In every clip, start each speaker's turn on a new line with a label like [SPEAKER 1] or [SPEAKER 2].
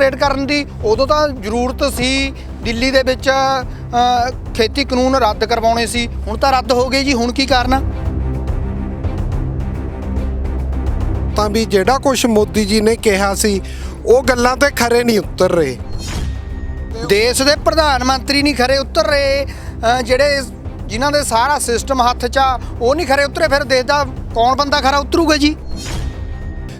[SPEAKER 1] Parade ਕਰਨ ਦੀ ਉਦੋਂ ਤਾਂ ਜ਼ਰੂਰਤ ਸੀ ਦਿੱਲੀ ਦੇ ਵਿੱਚ ਖੇਤੀ ਕਾਨੂੰਨ ਰੱਦ ਕਰਵਾਉਣੇ ਸੀ। ਹੁਣ ਤਾਂ ਰੱਦ ਹੋ ਗਏ ਜੀ ਹੁਣ ਕੀ ਕਾਰਨ
[SPEAKER 2] ਤਾਂ ਵੀ ਜਿਹੜਾ ਕੁਝ ਮੋਦੀ ਜੀ ਨੇ ਕਿਹਾ ਸੀ ਉਹ ਗੱਲਾਂ ਤੇ ਖਰੇ ਨਹੀਂ ਉਤਰ ਰਹੇ।
[SPEAKER 1] ਦੇਸ਼ ਦੇ ਪ੍ਰਧਾਨ ਮੰਤਰੀ ਨਹੀਂ ਖਰੇ ਉਤਰ ਰਹੇ ਜਿਹੜੇ ਜਿਨ੍ਹਾਂ ਦੇ ਸਾਰਾ ਸਿਸਟਮ ਹੱਥ 'ਚ ਆ ਉਹ ਨਹੀਂ ਖਰੇ ਉਤਰੇ ਫਿਰ ਦੇਸ਼ ਦਾ ਕੌਣ ਬੰਦਾ ਖਰਾ ਉਤਰੂਗਾ ਜੀ?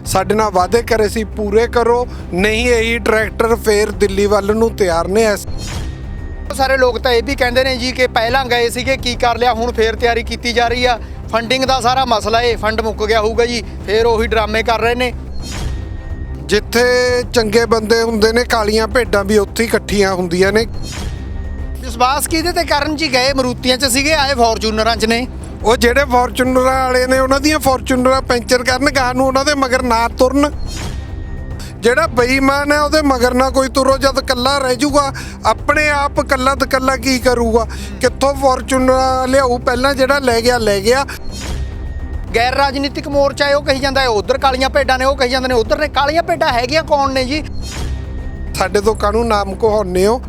[SPEAKER 2] ਸਾਡੇ ਨਾਲ ਵਾਅਦੇ ਕਰੇ ਸੀ ਪੂਰੇ ਕਰੋ। ਨਹੀਂ ਇਹੀ ਟਰੈਕਟਰ ਫੇਰ ਦਿੱਲੀ ਵੱਲ ਨੂੰ ਤਿਆਰ ਨੇ। ਐਸ
[SPEAKER 1] ਸਾਰੇ ਲੋਕ ਤਾਂ ਇਹ ਵੀ ਕਹਿੰਦੇ ਨੇ ਜੀ ਕਿ ਪਹਿਲਾਂ ਗਏ ਸੀਗੇ ਕੀ ਕਰ ਲਿਆ ਹੁਣ ਫੇਰ ਤਿਆਰੀ ਕੀਤੀ ਜਾ ਰਹੀ ਆ। ਫੰਡਿੰਗ ਦਾ ਸਾਰਾ ਮਸਲਾ ਏ ਫੰਡ ਮੁੱਕ ਗਿਆ ਹੋਊਗਾ ਜੀ ਫੇਰ ਉਹੀ ਡਰਾਮੇ ਕਰ ਰਹੇ ਨੇ।
[SPEAKER 2] ਜਿੱਥੇ ਚੰਗੇ ਬੰਦੇ ਹੁੰਦੇ ਨੇ ਕਾਲੀਆਂ ਭੇਡਾਂ ਵੀ ਉੱਥੇ ਇਕੱਠੀਆਂ ਹੁੰਦੀਆਂ ਨੇ।
[SPEAKER 1] ਵਿਸ਼ਵਾਸ ਕਿਹਦੇ ਤੇ ਕਰਨ ਜੀ? ਗਏ ਮਰੂਤੀਆਂ 'ਚ ਸੀਗੇ ਆਏ ਫੋਰਚੂਨਰਾਂ 'ਚ ਨੇ।
[SPEAKER 2] ਉਹ ਜਿਹੜੇ ਫੋਰਚੂਨਰਾਂ ਵਾਲੇ ਨੇ ਉਹਨਾਂ ਦੀਆਂ ਫੋਰਚੂਨਰਾਂ ਪੈਂਚਰ ਕਰਨ ਗਾਂ ਨੂੰ ਉਹਨਾਂ ਦੇ ਮਗਰ ਨਾ ਤੁਰਨ। ਜਿਹੜਾ ਬੇਈਮਾਨ ਹੈ ਉਹਦੇ ਮਗਰ ਨਾ ਕੋਈ ਤੁਰੋ ਜਦ ਕੱਲਾ ਰਹਿ ਜਾਊਗਾ ਆਪਣੇ ਆਪ ਕੱਲਾ ਤੇ ਕੱਲਾ ਕੀ ਕਰੂਗਾ? ਕਿੱਥੋਂ ਫੋਰਚੂਨਰ ਲਿਆਊ? ਪਹਿਲਾਂ ਜਿਹੜਾ ਲੈ ਗਿਆ ਲੈ ਗਿਆ।
[SPEAKER 1] ਗੈਰ ਰਾਜਨੀਤਿਕ ਮੋਰਚਾ ਹੈ ਉਹ ਕਹੀ ਜਾਂਦਾ ਹੈ ਉਧਰ ਕਾਲੀਆਂ ਭੇਡਾਂ ਨੇ ਉਹ ਕਹੀ ਜਾਂਦੇ ਨੇ ਉਧਰ ਨੇ ਕਾਲੀਆਂ ਭੇਡਾਂ ਹੈਗੀਆਂ ਕੌਣ ਨੇ ਜੀ?
[SPEAKER 2] ਸਾਡੇ ਤੋਂ ਕਾਹਨੂੰ ਨਾਮ ਕਹਾਉਂਦੇ ਹੋ?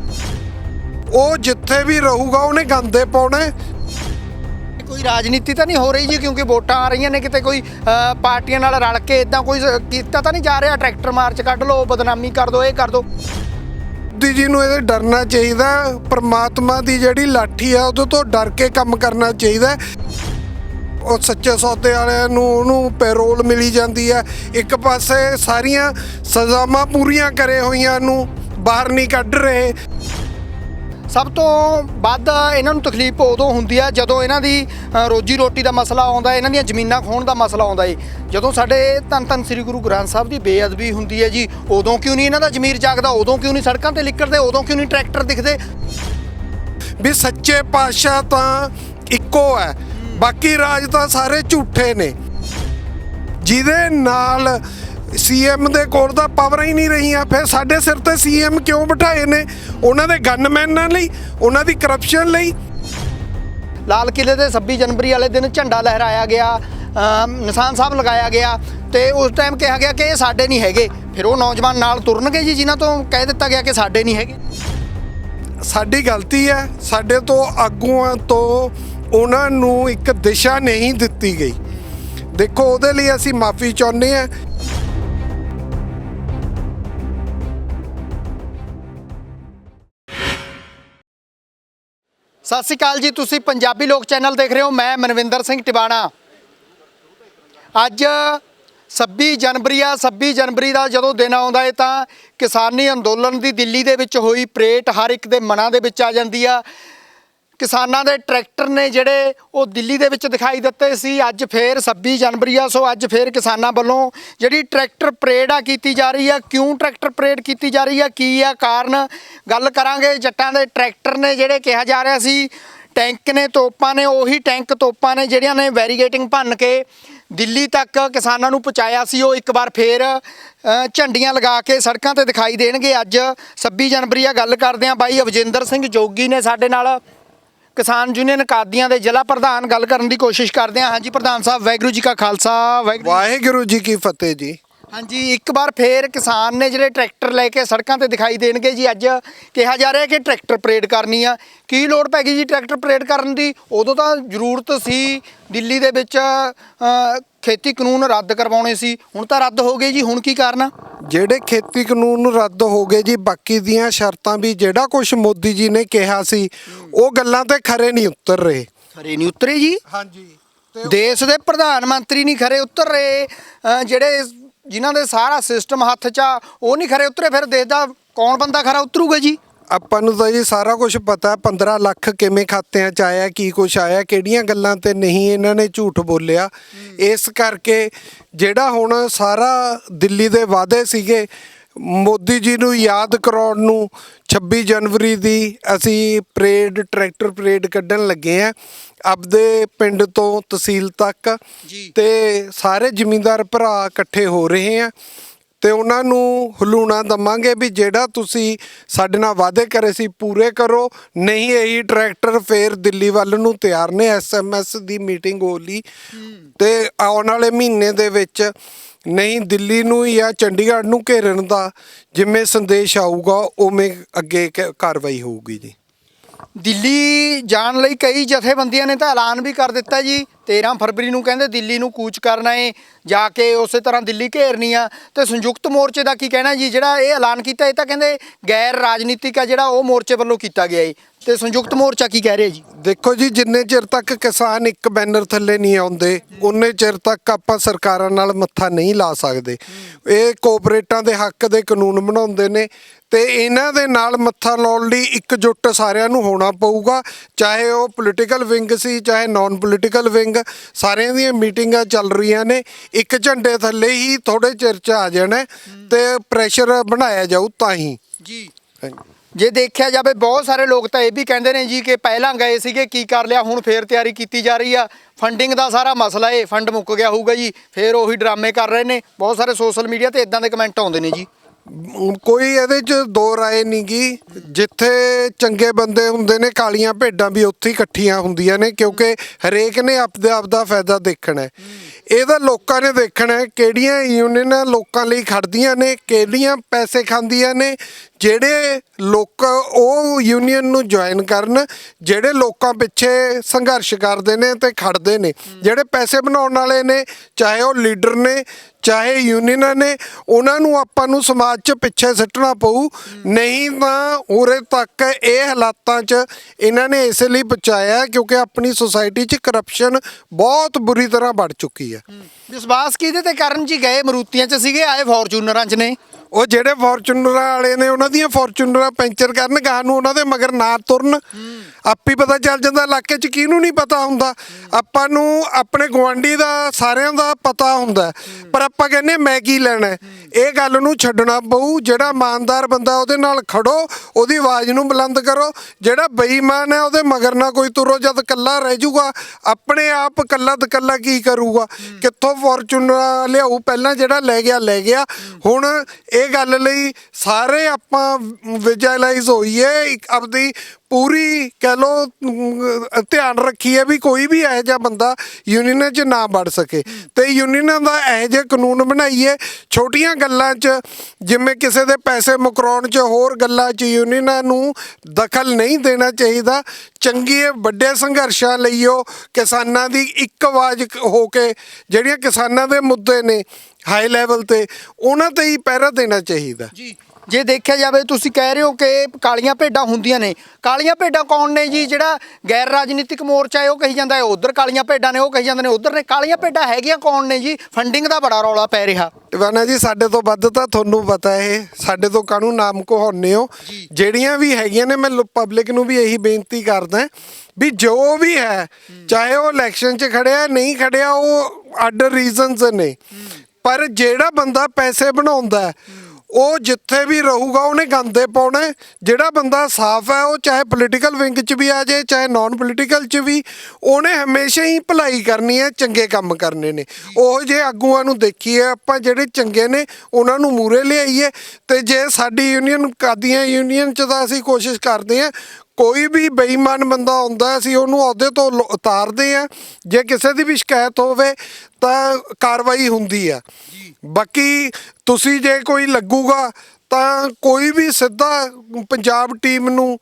[SPEAKER 2] ਉਹ ਜਿੱਥੇ ਵੀ ਰਹੂਗਾ ਉਹਨੇ ਗੰਦੇ ਪਾਉਣੇ।
[SPEAKER 1] ਕੋਈ ਰਾਜਨੀਤੀ ਤਾਂ ਨਹੀਂ ਹੋ ਰਹੀ ਜੀ, ਕਿਉਂਕਿ ਵੋਟਾਂ ਆ ਰਹੀਆਂ ਨੇ, ਕਿਤੇ ਕੋਈ ਪਾਰਟੀਆਂ ਨਾਲ ਰਲ ਕੇ ਇਦਾਂ ਕੋਈ ਕੀਤਾ ਤਾਂ ਨਹੀਂ ਜਾ ਰਿਹਾ, ਟਰੈਕਟਰ ਮਾਰਚ ਕੱਢ ਲਓ, ਬਦਨਾਮੀ ਕਰ ਦਿਓ ਇਹ ਕਰ ਦਿਓ
[SPEAKER 2] ਮੋਦੀ ਜੀ ਨੂੰ ਇਹਦੇ ਡਰਨਾ ਚਾਹੀਦਾ, ਪਰਮਾਤਮਾ ਦੀ ਜਿਹੜੀ ਲਾਠੀ ਆ, ਉਹਦੇ ਤੋਂ ਡਰ ਕੇ ਕੰਮ ਕਰਨਾ ਚਾਹੀਦਾ। ਉਹ ਸੱਚੇ ਸੌਦੇ ਵਾਲਿਆਂ ਨੂੰ, ਉਹਨੂੰ ਪੈਰੋਲ ਮਿਲੀ ਜਾਂਦੀ ਹੈ ਇੱਕ ਪਾਸੇ ਸਾਰੀਆਂ ਸਜ਼ਾਵਾਂ ਪੂਰੀਆਂ ਕਰੇ ਹੋਈਆਂ ਨੂੰ, ਬਾਹਰ ਨਹੀਂ ਕੱਢ ਰਹੇ।
[SPEAKER 1] ਸਭ ਤੋਂ ਵੱਧ ਇਹਨਾਂ ਨੂੰ ਤਕਲੀਫ ਉਦੋਂ ਹੁੰਦੀ ਆ ਜਦੋਂ ਇਹਨਾਂ ਦੀ ਰੋਜੀ ਰੋਟੀ ਦਾ ਮਸਲਾ ਆਉਂਦਾ, ਇਹਨਾਂ ਦੀਆਂ ਜ਼ਮੀਨਾਂ ਖੋਣ ਦਾ ਮਸਲਾ ਆਉਂਦਾ ਏ। ਜਦੋਂ ਸਾਡੇ ਧੰਨ ਧੰਨ ਸ੍ਰੀ ਗੁਰੂ ਗ੍ਰੰਥ ਸਾਹਿਬ ਦੀ ਬੇਅਦਬੀ ਹੁੰਦੀ ਹੈ ਜੀ, ਉਦੋਂ ਕਿਉਂ ਨਹੀਂ ਇਹਨਾਂ ਦਾ ਜ਼ਮੀਰ ਜਾਗਦਾ, ਉਦੋਂ ਕਿਉਂ ਨਹੀਂ ਸੜਕਾਂ ਤੇ ਨਿਕਲਦੇ, ਉਦੋਂ ਕਿਉਂ ਨਹੀਂ ਟਰੈਕਟਰ ਦਿਖਦੇ?
[SPEAKER 2] ਵੀ ਸੱਚੇ ਪਾਤਸ਼ਾਹ ਤਾਂ ਇੱਕੋ ਹੈ ਬਾਕੀ ਰਾਜ ਤਾਂ ਸਾਰੇ ਝੂਠੇ ਨੇ। ਜਿਹਦੇ ਨਾਲ ਸੀਐਮ ਦੇ ਕੋਲ ਤਾਂ ਪਾਵਰਾਂ ਹੀ ਨਹੀਂ ਰਹੀਆਂ। ਫਿਰ ਸਾਡੇ ਸਿਰ ਤੇ ਸੀਐਮ ਕਿਉਂ ਬਿਠਾਏ ਨੇ? ਉਹਨਾਂ ਦੇ ਗਨਮੈਨਾਂ ਲਈ ਉਹਨਾਂ ਦੀ ਕਰਪਸ਼ਨ ਲਈ।
[SPEAKER 1] ਲਾਲ ਕਿਲੇ ਦੇ 26 ਜਨਵਰੀ ਵਾਲੇ ਦਿਨ ਝੰਡਾ ਲਹਿਰਾਇਆ ਗਿਆ ਨਿਸ਼ਾਨ ਸਾਹਿਬ ਲਗਾਇਆ ਗਿਆ ਤੇ ਉਸ ਟਾਈਮ ਕਿਹਾ ਗਿਆ ਕਿ ਇਹ ਸਾਡੇ ਨਹੀਂ ਹੈਗੇ। ਫਿਰ ਉਹ ਨੌਜਵਾਨ ਨਾਲ ਤੁਰਨਗੇ ਜੀ ਜਿਨ੍ਹਾਂ ਤੋਂ ਕਹਿ ਦਿੱਤਾ ਗਿਆ ਕਿ ਸਾਡੇ ਨਹੀਂ ਹੈਗੇ।
[SPEAKER 2] ਸਾਡੀ ਗਲਤੀ ਹੈ। ਸਾਡੇ ਤੋਂ ਆਗੂਆਂ ਤੋਂ ਉਹਨਾਂ ਨੂੰ ਇੱਕ ਦਿਸ਼ਾ ਨਹੀਂ ਦਿੱਤੀ ਗਈ। ਦੇਖੋ ਉਹਦੇ ਲਈ ਅਸੀਂ ਮਾਫੀ ਚਾਹੁੰਦੇ ਹਾਂ।
[SPEAKER 1] ਸਤਿ ਸ਼੍ਰੀ ਅਕਾਲ ਜੀ, ਤੁਸੀਂ ਪੰਜਾਬੀ ਲੋਕ ਚੈਨਲ ਦੇਖ ਰਹੇ ਹੋ, ਮੈਂ ਮਨਵਿੰਦਰ ਸਿੰਘ ਟਿਵਾਣਾ। ਅੱਜ 26 ਜਨਵਰੀ ਆ 26 ਜਨਵਰੀ ਦਾ ਜਦੋਂ ਦਿਨ ਆਉਂਦਾ ਏ ਤਾਂ ਕਿਸਾਨੀ ਅੰਦੋਲਨ ਦੀ ਦਿੱਲੀ ਦੇ ਵਿੱਚ ਹੋਈ ਪ੍ਰੇਟ ਹਰ ਇੱਕ ਦੇ ਮਨਾਂ ਦੇ ਵਿੱਚ ਆ ਜਾਂਦੀ ਆ। ਕਿਸਾਨਾਂ ਦੇ ਟਰੈਕਟਰ ਨੇ ਜਿਹੜੇ ਉਹ ਦਿੱਲੀ ਦੇ ਵਿੱਚ ਦਿਖਾਈ ਦਿੱਤੇ ਸੀ। ਅੱਜ ਫੇਰ 26 ਜਨਵਰੀ ਆ, ਸੋ ਅੱਜ ਫੇਰ ਕਿਸਾਨਾਂ ਵੱਲੋਂ ਜਿਹੜੀ ਟਰੈਕਟਰ ਪਰੇਡ ਆ ਕੀਤੀ ਜਾ ਰਹੀ ਆ। ਕਿਉਂ ਟਰੈਕਟਰ ਪਰੇਡ ਕੀਤੀ ਜਾ ਰਹੀ ਆ? ਕੀ ਆ ਕਾਰਨ? ਗੱਲ ਕਰਾਂਗੇ। ਜੱਟਾਂ ਦੇ ਟਰੈਕਟਰ ਨੇ ਜਿਹੜੇ ਕਿਹਾ ਜਾ ਰਿਹਾ ਸੀ, ਟੈਂਕ ਨੇ, ਤੋਪਾਂ ਨੇ, ਉਹੀ ਟੈਂਕ ਤੋਪਾਂ ਨੇ ਜਿਹੜੀਆਂ ਨੇ ਵੈਰੀਗੇਟਿੰਗ ਭੰਨ ਕੇ ਦਿੱਲੀ ਤੱਕ ਕਿਸਾਨਾਂ ਨੂੰ ਪਹੁੰਚਾਇਆ ਸੀ। ਉਹ ਇੱਕ ਵਾਰ ਫੇਰ ਝੰਡੀਆਂ ਲਗਾ ਕੇ ਸੜਕਾਂ ਤੇ ਦਿਖਾਈ ਦੇਣਗੇ। ਅੱਜ 26 ਜਨਵਰੀ ਆ, ਗੱਲ ਕਰਦੇ ਆ ਬਾਈ ਅਵਜਿੰਦਰ ਸਿੰਘ ਜੋਗੀ ਨੇ ਸਾਡੇ ਨਾਲ। ਕਿਸਾਨ ਯੂਨੀਅਨ ਕਾਦੀਆਂ ਦੇ ਜ਼ਿਲ੍ਹਾ ਪ੍ਰਧਾਨ ਗੱਲ ਕਰਨ ਦੀ ਕੋਸ਼ਿਸ਼ ਕਰਦੇ ਹਾਂ। ਹਾਂਜੀ ਪ੍ਰਧਾਨ ਸਾਹਿਬ ਵਾਹਿਗੁਰੂ ਜੀ ਕਾ ਖਾਲਸਾ ਵਾਹਿਗੁਰੂ
[SPEAKER 2] ਵਾਹਿਗੁਰੂ ਜੀ ਕੀ ਫਤਿਹ ਜੀ।
[SPEAKER 1] ਹਾਂਜੀ ਇੱਕ ਵਾਰ ਫੇਰ ਕਿਸਾਨ ਨੇ ਜਿਹੜੇ ਟਰੈਕਟਰ ਲੈ ਕੇ ਸੜਕਾਂ ਤੇ ਦਿਖਾਈ ਦੇਣਗੇ ਜੀ ਅੱਜ ਕਿਹਾ ਜਾ ਰਿਹਾ ਕਿ ਟਰੈਕਟਰ ਪਰੇਡ ਕਰਨੀ ਆ। ਕੀ ਲੋੜ ਪੈ ਗਈ ਜੀ ਟਰੈਕਟਰ ਪਰੇਡ ਕਰਨ ਦੀ? ਉਦੋਂ ਤਾਂ ਜ਼ਰੂਰਤ ਸੀ ਦਿੱਲੀ ਦੇ ਵਿੱਚ ਅ, ਖੇਤੀ ਕਾਨੂੰਨ ਰੱਦ ਕਰਵਾਉਣੇ ਸੀ ਹੁਣ ਤਾਂ ਰੱਦ ਹੋ ਗਏ ਜੀ ਹੁਣ ਕੀ ਕਾਰਨ
[SPEAKER 2] ਜਿਹੜੇ ਖੇਤੀ ਕਾਨੂੰਨ ਰੱਦ ਹੋ ਗਏ ਜੀ ਬਾਕੀ ਦੀਆਂ ਸ਼ਰਤਾਂ ਵੀ ਜਿਹੜਾ ਕੁਝ ਮੋਦੀ ਜੀ ਨੇ ਕਿਹਾ ਸੀ ਉਹ ਗੱਲਾਂ ਤੇ ਖਰੇ ਨਹੀਂ ਉਤਰ ਰਹੇ।
[SPEAKER 1] ਖਰੇ ਨਹੀਂ ਉਤਰੇ ਜੀ?
[SPEAKER 2] ਹਾਂਜੀ।
[SPEAKER 1] ਦੇਸ਼ ਦੇ ਪ੍ਰਧਾਨ ਮੰਤਰੀ ਨਹੀਂ ਖਰੇ ਉਤਰ ਰਹੇ ਜਿਹੜੇ ਜਿਨ੍ਹਾਂ ਦੇ ਸਾਰਾ ਸਿਸਟਮ ਹੱਥ 'ਚ ਆ ਉਹ ਨਹੀਂ ਖਰੇ ਉਤਰੇ ਫਿਰ ਦੇਸ਼ ਦਾ ਕੌਣ ਬੰਦਾ ਖਰਾ ਉਤਰੂਗਾ ਜੀ?
[SPEAKER 2] ਆਪਾਂ ਨੂੰ ਤਾਂ ਜੀ ਸਾਰਾ ਕੁਝ ਪਤਾ 15 ਲੱਖ ਕਿਵੇਂ ਖਾਤਿਆਂ 'ਚ ਆਇਆ ਕੀ ਕੁਝ ਆਇਆ ਕਿਹੜੀਆਂ ਗੱਲਾਂ ਤੇ ਨਹੀਂ ਇਹਨਾਂ ਨੇ ਝੂਠ ਬੋਲਿਆ। ਇਸ ਕਰਕੇ ਜਿਹੜਾ ਹੁਣ ਸਾਰਾ ਦਿੱਲੀ ਦੇ ਵਾਅਦੇ ਸੀਗੇ ਮੋਦੀ ਜੀ ਨੂੰ ਯਾਦ ਕਰਾਉਣ ਨੂੰ 26 ਜਨਵਰੀ ਦੀ ਅਸੀਂ ਪਰੇਡ ਟਰੈਕਟਰ ਪਰੇਡ ਕੱਢਣ ਲੱਗੇ ਆ ਆਪਦੇ ਪਿੰਡ ਤੋਂ ਤਹਿਸੀਲ ਤੱਕ। ਤੇ ਸਾਰੇ ਜ਼ਿਮੀਂਦਾਰ ਭਰਾ ਇਕੱਠੇ ਹੋ ਰਹੇ ਆ ਤੇ ਉਹਨਾਂ ਨੂੰ ਹਲੂਣਾ ਦਵਾਂਗੇ ਵੀ ਜਿਹੜਾ ਤੁਸੀਂ ਸਾਡੇ ਨਾਲ ਵਾਅਦੇ ਕਰੇ ਸੀ, ਪੂਰੇ ਕਰੋ। ਨਹੀਂ, ਇਹੀ ਟਰੈਕਟਰ ਫੇਰ ਦਿੱਲੀ ਵੱਲ ਨੂੰ ਤਿਆਰ ਨੇ ਐਸਐਮਐਸ ਦੀ ਮੀਟਿੰਗ ਹੋ ਲਈ। ਤੇ ਆਉਣ ਵਾਲੇ ਮਹੀਨੇ ਦੇ ਵਿੱਚ ਨਹੀਂ, ਦਿੱਲੀ ਨੂੰ ਜਾਂ ਚੰਡੀਗੜ੍ਹ ਨੂੰ ਘੇਰਨ ਦਾ ਜਿਵੇਂ ਸੰਦੇਸ਼ ਆਊਗਾ, ਉਵੇਂ ਅੱਗੇ ਕ- ਕਾਰਵਾਈ ਹੋਊਗੀ ਜੀ।
[SPEAKER 1] ਦਿੱਲੀ ਜਾਣ ਲਈ ਕਈ ਜਥੇਬੰਦੀਆਂ ਨੇ ਤਾਂ ਐਲਾਨ ਵੀ ਕਰ ਦਿੱਤਾ ਜੀ। 13 ਫਰਵਰੀ ਨੂੰ ਕਹਿੰਦੇ ਦਿੱਲੀ ਨੂੰ ਕੂਚ ਕਰਨਾ ਏ, ਜਾ ਕੇ ਉਸੇ ਤਰ੍ਹਾਂ ਦਿੱਲੀ ਘੇਰਨੀ ਆ। ਤੇ ਸੰਯੁਕਤ ਮੋਰਚੇ ਦਾ ਕੀ ਕਹਿਣਾ ਜੀ? ਜਿਹੜਾ ਇਹ ਐਲਾਨ ਕੀਤਾ, ਇਹ ਤਾਂ ਕਹਿੰਦੇ ਗੈਰ ਰਾਜਨੀਤਿਕ ਆ ਜਿਹੜਾ ਉਹ ਮੋਰਚੇ ਵੱਲੋਂ ਕੀਤਾ ਗਿਆ ਏ। ਤੇ ਸੰਯੁਕਤ ਮੋਰਚਾ ਕੀ ਕਹਿ ਰਿਹਾ ਜੀ?
[SPEAKER 2] ਦੇਖੋ ਜੀ ਜਿੰਨੇ ਚਿਰ ਤੱਕ ਕਿਸਾਨ ਇੱਕ ਬੈਨਰ ਥੱਲੇ ਨਹੀਂ ਆਉਂਦੇ ਉਨੇ ਚਿਰ ਤੱਕ ਆਪਾਂ ਸਰਕਾਰਾਂ ਨਾਲ ਮੱਥਾ ਨਹੀਂ ਲਾ ਸਕਦੇ। ਇਹ ਕੋਆਪਰੇਟਾਂ ਦੇ ਹੱਕ ਦੇ ਕਾਨੂੰਨ ਬਣਾਉਂਦੇ ਨੇ ਤੇ ਇਹਨਾਂ ਦੇ ਨਾਲ ਮੱਥਾ ਲਾਉਣ ਲਈ ਇਕਜੁੱਟ ਸਾਰਿਆਂ ਨੂੰ ਹੋਣਾ ਪਊਗਾ। ਚਾਹੇ ਉਹ ਪੋਲੀਟੀਕਲ ਵਿੰਗ ਸੀ ਚਾਹੇ ਨਾਨ ਪੋਲੀਟੀਕਲ ਵਿੰਗ ਸਾਰਿਆਂ ਦੀਆਂ ਮੀਟਿੰਗਾਂ ਚੱਲ ਰਹੀਆਂ ਨੇ। ਇੱਕ ਝੰਡੇ ਥੱਲੇ ਹੀ ਥੋੜੇ ਚਿਰ ਚ ਆ ਜਾਣਾ ਤੇ ਪ੍ਰੈਸ਼ਰ ਬਣਾਇਆ ਜਾਊ ਤਾਂ ਹੀ।
[SPEAKER 1] ਜੀ। ਜੇ ਦੇਖਿਆ ਜਾਵੇ ਬਹੁਤ ਸਾਰੇ ਲੋਕ ਤਾਂ ਇਹ ਵੀ ਕਹਿੰਦੇ ਨੇ ਜੀ ਕਿ ਪਹਿਲਾਂ ਗਏ ਸੀਗੇ, ਕੀ ਕਰ ਲਿਆ, ਹੁਣ ਫੇਰ ਤਿਆਰੀ ਕੀਤੀ ਜਾ ਰਹੀ ਆ। ਫੰਡਿੰਗ ਦਾ ਸਾਰਾ ਮਸਲਾ ਏ ਫੰਡ ਮੁੱਕ ਗਿਆ ਹੋਊਗਾ ਜੀ, ਫੇਰ ਉਹੀ ਡਰਾਮੇ ਕਰ ਰਹੇ ਨੇ। ਬਹੁਤ ਸਾਰੇ ਸੋਸ਼ਲ ਮੀਡੀਆ ਤੇ ਇਦਾਂ ਦੇ ਕਮੈਂਟ ਆਉਂਦੇ ਨੇ ਜੀ।
[SPEAKER 2] ਕੋਈ ਇਹਦੇ ਚ ਦੋ ਰਾਏ ਨਹੀਂ ਗੀ। ਜਿੱਥੇ ਚੰਗੇ ਬੰਦੇ ਹੁੰਦੇ ਨੇ, ਕਾਲੀਆਂ ਭੇਡਾਂ ਵੀ ਉੱਥੇ ਹੀ ਇਕੱਠੀਆਂ ਹੁੰਦੀਆਂ ਨੇ, ਕਿਉਂਕਿ ਹਰੇਕ ਨੇ ਆਪਦੇ ਆਪ ਦਾ ਫਾਇਦਾ ਦੇਖਣਾ ਹੈ। ਇਹਦਾ ਲੋਕਾਂ ਨੇ ਦੇਖਣਾ ਹੈ ਕਿਹੜੀਆਂ ਯੂਨੀਅਨਾਂ ਲੋਕਾਂ ਲਈ ਖੜਦੀਆਂ ਨੇ, ਕਿਹੜੀਆਂ ਪੈਸੇ ਖਾਂਦੀਆਂ ਨੇ, ਜਿਹੜੇ ਲੋਕ ਉਹ ਯੂਨੀਅਨ ਨੂੰ ਜੁਆਇਨ ਕਰਨ, ਜਿਹੜੇ ਲੋਕਾਂ ਪਿੱਛੇ ਸੰਘਰਸ਼ ਕਰਦੇ ਨੇ ਤੇ ਖੜਦੇ ਨੇ। ਜਿਹੜੇ ਪੈਸੇ ਬਣਾਉਣ ਵਾਲੇ ਨੇ, ਚਾਹੇ ਉਹ ਲੀਡਰ ਨੇ ਚਾਹੇ ਯੂਨੀਅਨਾਂ ਨੇ, ਉਹਨਾਂ ਨੂੰ ਆਪਾਂ ਨੂੰ ਸਮਾਜ 'ਚ ਪਿੱਛੇ ਸਿੱਟਣਾ ਪਊ। ਨਹੀਂ ਤਾਂ ਉਰੇ ਤੱਕ ਇਹ ਹਾਲਾਤਾਂ 'ਚ ਇਹਨਾਂ ਨੇ ਇਸੇ ਲਈ ਬਚਾਇਆ ਕਿਉਂਕਿ ਆਪਣੀ ਸੁਸਾਇਟੀ 'ਚ ਕਰਪਸ਼ਨ ਬਹੁਤ ਬੁਰੀ ਤਰ੍ਹਾਂ ਵੱਧ ਚੁੱਕੀ ਹੈ।
[SPEAKER 1] ਵਿਸ਼ਵਾਸ ਕਿਹਦੇ ਤੇ? ਕਰਨ ਜੀ ਗਏ ਮਰੂਤੀਆਂ 'ਚ ਸੀਗੇ, ਆਏ ਫੋਰਚੂਨਰਾਂ 'ਚ ਨੇ।
[SPEAKER 2] ਉਹ ਜਿਹੜੇ ਫੋਰਚੂਨਰਾਂ ਵਾਲੇ ਨੇ ਉਹਨਾਂ ਦੀਆਂ ਫੋਰਚੂਨਰਾਂ ਪੈਂਚਰ ਕਰਨ ਗਾਹ ਨੂੰ ਉਹਨਾਂ ਦੇ ਮਗਰ ਨਾ ਤੁਰਨ। ਆਪੀ ਪਤਾ ਚੱਲ ਜਾਂਦਾ ਇਲਾਕੇ 'ਚ ਕਿਹਨੂੰ ਨਹੀਂ ਪਤਾ ਹੁੰਦਾ। ਆਪਾਂ ਨੂੰ ਆਪਣੇ ਗਵਾਂਢੀ ਦਾ ਸਾਰਿਆਂ ਦਾ ਪਤਾ ਹੁੰਦਾ। ਪਰ ਆਪਾਂ ਕਹਿੰਦੇ ਮੈਂ ਕੀ ਲੈਣਾ? ਇਹ ਗੱਲ ਨੂੰ ਛੱਡਣਾ ਪਊ। ਜਿਹੜਾ ਇਮਾਨਦਾਰ ਬੰਦਾ ਉਹਦੇ ਨਾਲ ਖੜੋ ਉਹਦੀ ਆਵਾਜ਼ ਨੂੰ ਬੁਲੰਦ ਕਰੋ। ਜਿਹੜਾ ਬੇਈਮਾਨ ਹੈ ਉਹਦੇ ਮਗਰ ਨਾ ਕੋਈ ਤੁਰੋ ਜਦ ਕੱਲਾ ਰਹਿ ਜਾਊਗਾ ਆਪਣੇ ਆਪ ਕੱਲਾ ਕੱਲਾ ਕੀ ਕਰੂਗਾ? ਕਿੱਥੋਂ ਫੋਰਚੂਨਰ ਲਿਆਊ? ਪਹਿਲਾਂ ਜਿਹੜਾ ਲੈ ਗਿਆ ਲੈ ਗਿਆ। ਹੁਣ ਇਹ ਇਹ ਗੱਲ ਲਈ ਸਾਰੇ ਆਪਾਂ ਵਿਜੂਅਲਾਈਜ਼ ਹੋਈਏ, ਇੱਕ ਆਪਦੀ ਪੂਰੀ ਕਹਿ ਲੋ ਧਿਆਨ ਰੱਖੀਏ ਵੀ ਕੋਈ ਵੀ ਇਹੋ ਜਿਹਾ ਬੰਦਾ ਯੂਨੀਅਨਾਂ 'ਚ ਨਾ ਵੜ ਸਕੇ। ਤੇ ਯੂਨੀਅਨਾਂ ਦਾ ਇਹੋ ਜਿਹੇ ਕਾਨੂੰਨ ਬਣਾਈਏ, ਛੋਟੀਆਂ ਗੱਲਾਂ 'ਚ, ਜਿਵੇਂ ਕਿਸੇ ਦੇ ਪੈਸੇ ਮੁਕਰਾਉਣ 'ਚ ਹੋਰ ਗੱਲਾਂ 'ਚ ਯੂਨੀਅਨਾਂ ਨੂੰ ਦਖਲ ਨਹੀਂ ਦੇਣਾ ਚਾਹੀਦਾ ਚੰਗੇ ਵੱਡੇ ਸੰਘਰਸ਼ਾਂ ਲਈ ਉਹ ਕਿਸਾਨਾਂ ਦੀ ਇੱਕ ਆਵਾਜ਼ ਹੋ ਕੇ, ਜਿਹੜੀਆਂ ਕਿਸਾਨਾਂ ਦੇ ਮੁੱਦੇ ਨੇ ਹਾਈ ਲੈਵਲ ਤੇ ਉਹਨਾਂ ਤੇ ਹੀ ਪਹਿਰਾ ਦੇਣਾ ਚਾਹੀਦਾ।
[SPEAKER 1] ਜੀ। ਜੇ ਦੇਖਿਆ ਜਾਵੇ ਤੁਸੀਂ ਕਹਿ ਰਹੇ ਹੋ ਕਿ ਕਾਲੀਆਂ ਭੇਡਾਂ ਹੁੰਦੀਆਂ ਨੇ। ਕਾਲੀਆਂ ਭੇਡਾਂ ਕੌਣ ਨੇ ਜੀ? ਜਿਹੜਾ ਗੈਰ ਰਾਜਨੀਤਿਕ ਮੋਰਚਾ ਹੈ ਉਹ ਕਹੀ ਜਾਂਦਾ ਹੈ ਉਧਰ ਕਾਲੀਆਂ ਭੇਡਾਂ ਨੇ ਉਹ ਕਹੀ ਜਾਂਦੇ ਨੇ ਉਧਰ ਨੇ। ਕਾਲੀਆਂ ਭੇਡਾਂ ਹੈਗੀਆਂ ਕੌਣ ਨੇ ਜੀ? ਫੰਡਿੰਗ ਦਾ ਬੜਾ ਰੌਲਾ ਪੈ ਰਿਹਾ।
[SPEAKER 2] ਟਿਵਾਨਾ ਜੀ ਸਾਡੇ ਤੋਂ ਵੱਧ ਤਾਂ ਤੁਹਾਨੂੰ ਪਤਾ ਇਹ। ਸਾਡੇ ਤੋਂ ਕਾਹਨੂੰ ਨਾਮ ਕਹਾਉਂਦੇ ਹੋ? ਜਿਹੜੀਆਂ ਵੀ ਹੈਗੀਆਂ ਨੇ ਮੈਂ ਪਬਲਿਕ ਨੂੰ ਵੀ ਇਹੀ ਬੇਨਤੀ ਕਰਦਾ ਵੀ ਜੋ ਵੀ ਹੈ ਚਾਹੇ ਉਹ ਇਲੈਕਸ਼ਨ 'ਚ ਖੜਿਆ ਨਹੀਂ ਖੜਿਆ ਉਹ ਅੱਡ ਰੀਜ਼ਨਸ ਨੇ। ਪਰ ਜਿਹੜਾ ਬੰਦਾ ਪੈਸੇ ਬਣਾਉਂਦਾ ਉਹ ਜਿੱਥੇ ਵੀ ਰਹੂਗਾ ਉਹਨੇ ਗੰਦੇ ਪਾਉਣਾ। ਜਿਹੜਾ ਬੰਦਾ ਸਾਫ਼ ਹੈ, ਉਹ ਚਾਹੇ ਪੋਲੀਟੀਕਲ ਵਿੰਗ 'ਚ ਵੀ ਆ ਜਾਏ, ਚਾਹੇ ਨਾਨ ਪੋਲੀਟੀਕਲ 'ਚ ਵੀ, ਉਹਨੇ ਹਮੇਸ਼ਾ ਹੀ ਭਲਾਈ ਕਰਨੀ ਹੈ, ਚੰਗੇ ਕੰਮ ਕਰਨੇ ਨੇ। ਉਹ ਜੇ ਆਗੂਆਂ ਨੂੰ ਦੇਖੀਏ, ਆਪਾਂ ਜਿਹੜੇ ਚੰਗੇ ਨੇ, ਉਹਨਾਂ ਨੂੰ ਮੂਰੇ ਲਿਆਈਏ। ਤੇ ਜੇ ਸਾਡੀ ਯੂਨੀਅਨ ਕਾਦੀਆਂ ਯੂਨੀਅਨ 'ਚ ਤਾਂ ਅਸੀਂ ਕੋਸ਼ਿਸ਼ ਕਰਦੇ ਹਾਂ ਕੋਈ ਵੀ ਬੇਈਮਾਨ ਬੰਦਾ ਹੁੰਦਾ ਅਸੀਂ ਉਹਨੂੰ ਅਹੁਦੇ ਤੋਂ ਉਤਾਰਦੇ ਆ ਜੇ ਕਿਸੇ ਦੀ ਵੀ ਸ਼ਿਕਾਇਤ ਹੋਵੇ ਤਾਂ ਕਾਰਵਾਈ ਹੁੰਦੀ ਆ ਬਾਕੀ ਤੁਸੀਂ ਜੇ ਕੋਈ ਲੱਗੂਗਾ ਤਾਂ ਕੋਈ ਵੀ ਸਿੱਧਾ ਪੰਜਾਬ ਟੀਮ ਨੂੰ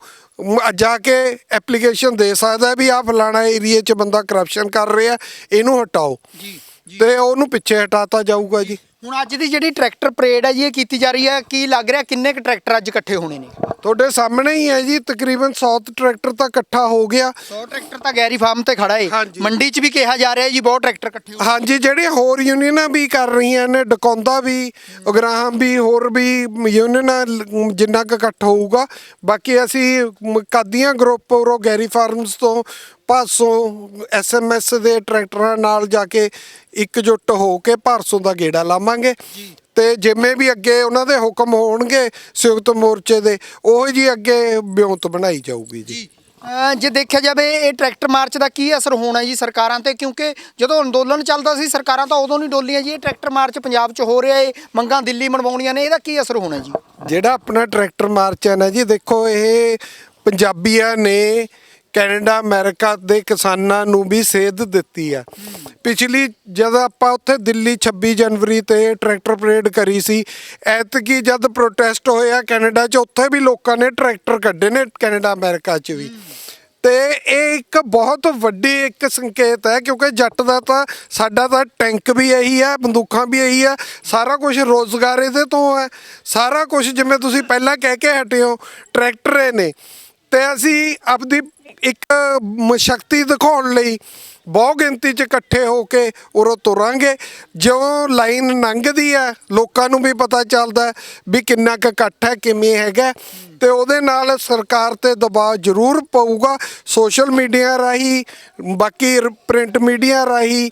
[SPEAKER 2] ਜਾ ਕੇ ਐਪਲੀਕੇਸ਼ਨ ਦੇ ਸਕਦਾ ਵੀ ਆ ਫਲਾਣਾ ਏਰੀਆ 'ਚ ਬੰਦਾ ਕਰਪਸ਼ਨ ਕਰ ਰਿਹਾ ਇਹਨੂੰ ਹਟਾਓ।
[SPEAKER 1] ਜੀ।
[SPEAKER 2] ਤੇ ਉਹਨੂੰ ਪਿੱਛੇ ਹਟਾਤਾ ਜਾਊਗਾ ਜੀ।
[SPEAKER 1] ਹੁਣ ਅੱਜ ਦੀ ਜਿਹੜੀ ਟਰੈਕਟਰ ਪਰੇਡ ਹੈ ਜੀ ਇਹ ਕੀਤੀ ਜਾ ਰਹੀ ਹੈ। ਕੀ ਲੱਗ ਰਿਹਾ ਕਿੰਨੇ ਕੁ ਟਰੈਕਟਰ ਅੱਜ ਇਕੱਠੇ ਹੋਣੇ ਨੇ?
[SPEAKER 2] ਤੁਹਾਡੇ ਸਾਹਮਣੇ ਹੀ ਹੈ ਜੀ ਤਕਰੀਬਨ 100 ਟਰੈਕਟਰ ਤਾਂ ਇਕੱਠਾ ਹੋ ਗਿਆ।
[SPEAKER 1] 100 ਟਰੈਕਟਰ ਤਾਂ ਗੈਰੀ ਫਾਰਮ ਤੇ ਖੜਾ
[SPEAKER 2] ਹਾਂਜੀ।
[SPEAKER 1] ਮੰਡੀ 'ਚ ਵੀ ਕਿਹਾ ਜਾ ਰਿਹਾ ਜੀ ਬਹੁਤ ਟਰੈਕਟਰ ਇਕੱਠੇ ਹੋ
[SPEAKER 2] ਹਾਂਜੀ ਜਿਹੜੇ ਹੋਰ ਯੂਨੀਅਨਾਂ ਵੀ ਕਰ ਰਹੀਆਂ ਨੇ ਡਕੌਂਦਾ ਵੀ ਉਗਰਾਹਾਂ ਵੀ ਹੋਰ ਵੀ ਯੂਨੀਅਨਾਂ ਲ- ਜਿੰਨਾ ਕੁ ਇਕੱਠ ਹੋਊਗਾ। ਬਾਕੀ ਅਸੀਂ ਮ- ਕਾਦੀਆਂ ਗਰੁੱਪ ਉਰੋਂ ਗੈਰੀ ਫਾਰਮਸ ਤੋਂ ਭਾਸੋਂ ਐਸਐਮਐਸ ਦੇ ਟਰੈਕਟਰਾਂ ਨਾਲ ਜਾ ਕੇ ਇਕਜੁੱਟ ਹੋ ਕੇ ਭਾਰਸੋਂ ਦਾ ਗੇੜਾ ਲਾਵਾਂਗੇ। ਤੇ ਜਿਵੇਂ ਵੀ ਅੱਗੇ ਉਹਨਾਂ ਦੇ ਹੁਕਮ ਹੋਣਗੇ ਸੰਯੁਕਤ ਮੋਰਚੇ ਦੇ ਉਹ ਜੀ ਅੱਗੇ ਬਿਉਂਤ ਬਣਾਈ ਜਾਊਗੀ ਜੀ।
[SPEAKER 1] ਜੇ ਦੇਖਿਆ ਜਾਵੇ ਇਹ ਟਰੈਕਟਰ ਮਾਰਚ ਦਾ ਕੀ ਅਸਰ ਹੋਣਾ ਜੀ ਸਰਕਾਰਾਂ ਤੇ? ਕਿਉਂਕਿ ਜਦੋਂ ਅੰਦੋਲਨ ਚੱਲਦਾ ਸੀ ਸਰਕਾਰਾਂ ਤਾਂ ਉਦੋਂ ਨਹੀਂ ਡੋਲੀਆਂ ਜੀ। ਇਹ ਟਰੈਕਟਰ ਮਾਰਚ ਪੰਜਾਬ 'ਚ ਹੋ ਰਿਹਾ ਏ ਮੰਗਾਂ ਦਿੱਲੀ ਮਨਵਾਉਣੀਆਂ ਨੇ ਇਹਦਾ ਕੀ ਅਸਰ ਹੋਣਾ ਜੀ?
[SPEAKER 2] ਜਿਹੜਾ ਆਪਣਾ ਟਰੈਕਟਰ ਮਾਰਚ ਹੈ ਨਾ ਜੀ ਦੇਖੋ ਇਹ ਪੰਜਾਬੀਆਂ ਨੇ ਕੈਨੇਡਾ, ਅਮਰੀਕਾ ਦੇ ਕਿਸਾਨਾਂ ਨੂੰ ਵੀ ਸੇਧ ਦਿੱਤੀ ਆ। ਪਿਛਲੀ ਜਦ ਆਪਾਂ ਉੱਥੇ ਦਿੱਲੀ 26 ਜਨਵਰੀ ਤੇ ਟਰੈਕਟਰ ਪਰੇਡ ਕਰੀ ਸੀ, ਐਤਕੀ ਜਦ ਪ੍ਰੋਟੈਸਟ ਹੋਇਆ ਕੈਨੇਡਾ 'ਚ, ਉੱਥੇ ਵੀ ਲੋਕਾਂ ਨੇ ਟਰੈਕਟਰ ਕੱਢੇ ਨੇ ਕੈਨੇਡਾ, ਅਮਰੀਕਾ 'ਚ ਵੀ। ਤੇ ਇਹ ਇੱਕ ਬਹੁਤ ਵੱਡੀ ਇੱਕ ਸੰਕੇਤ ਹੈ, ਕਿਉਂਕਿ ਜੱਟ ਦਾ ਤਾਂ, ਸਾਡਾ ਤਾਂ ਟੈਂਕ ਵੀ ਇਹੀ ਹੈ ਬੰਦੂਕਾਂ ਵੀ ਇਹੀ ਹੈ ਸਾਰਾ ਕੁਝ ਰੋਜ਼ਗਾਰ ਇਹਦੇ ਤੋਂ ਹੈ ਸਾਰਾ ਕੁਝ ਜਿਵੇਂ ਤੁਸੀਂ ਪਹਿਲਾਂ ਕਹਿ ਕੇ ਹਟੇ ਹੋ, ਟਰੈਕਟਰ ਇਹ ਨੇ ਤੇ ਅਸੀਂ ਆਪਦੀ ਇੱਕ ਮ- ਸ਼ਕਤੀ ਦਿਖਾਉਣ ਲਈ ਬਹੁ ਗਿਣਤੀ 'ਚ ਇਕੱਠੇ ਹੋ ਕੇ ਉਰੋਂ ਤੁਰਾਂਗੇ। ਜਦੋਂ ਲਾਈਨ ਲੰਘਦੀ ਹੈ, ਲੋਕਾਂ ਨੂੰ ਵੀ ਪਤਾ ਚੱਲਦਾ ਵੀ ਕਿੰਨਾ ਕੁ ਇਕੱਠ ਹੈ, ਕਿਵੇਂ ਹੈਗਾ ਤੇ ਉਹਦੇ ਨਾਲ ਸਰਕਾਰ ਤੇ ਦਬਾਅ ਜ਼ਰੂਰ ਪਊਗਾ। ਸੋਸ਼ਲ ਮੀਡੀਆ ਰਾਹੀਂ, ਬਾਕੀ ਪ੍ਰਿੰਟ ਮੀਡੀਆ ਰਾਹੀਂ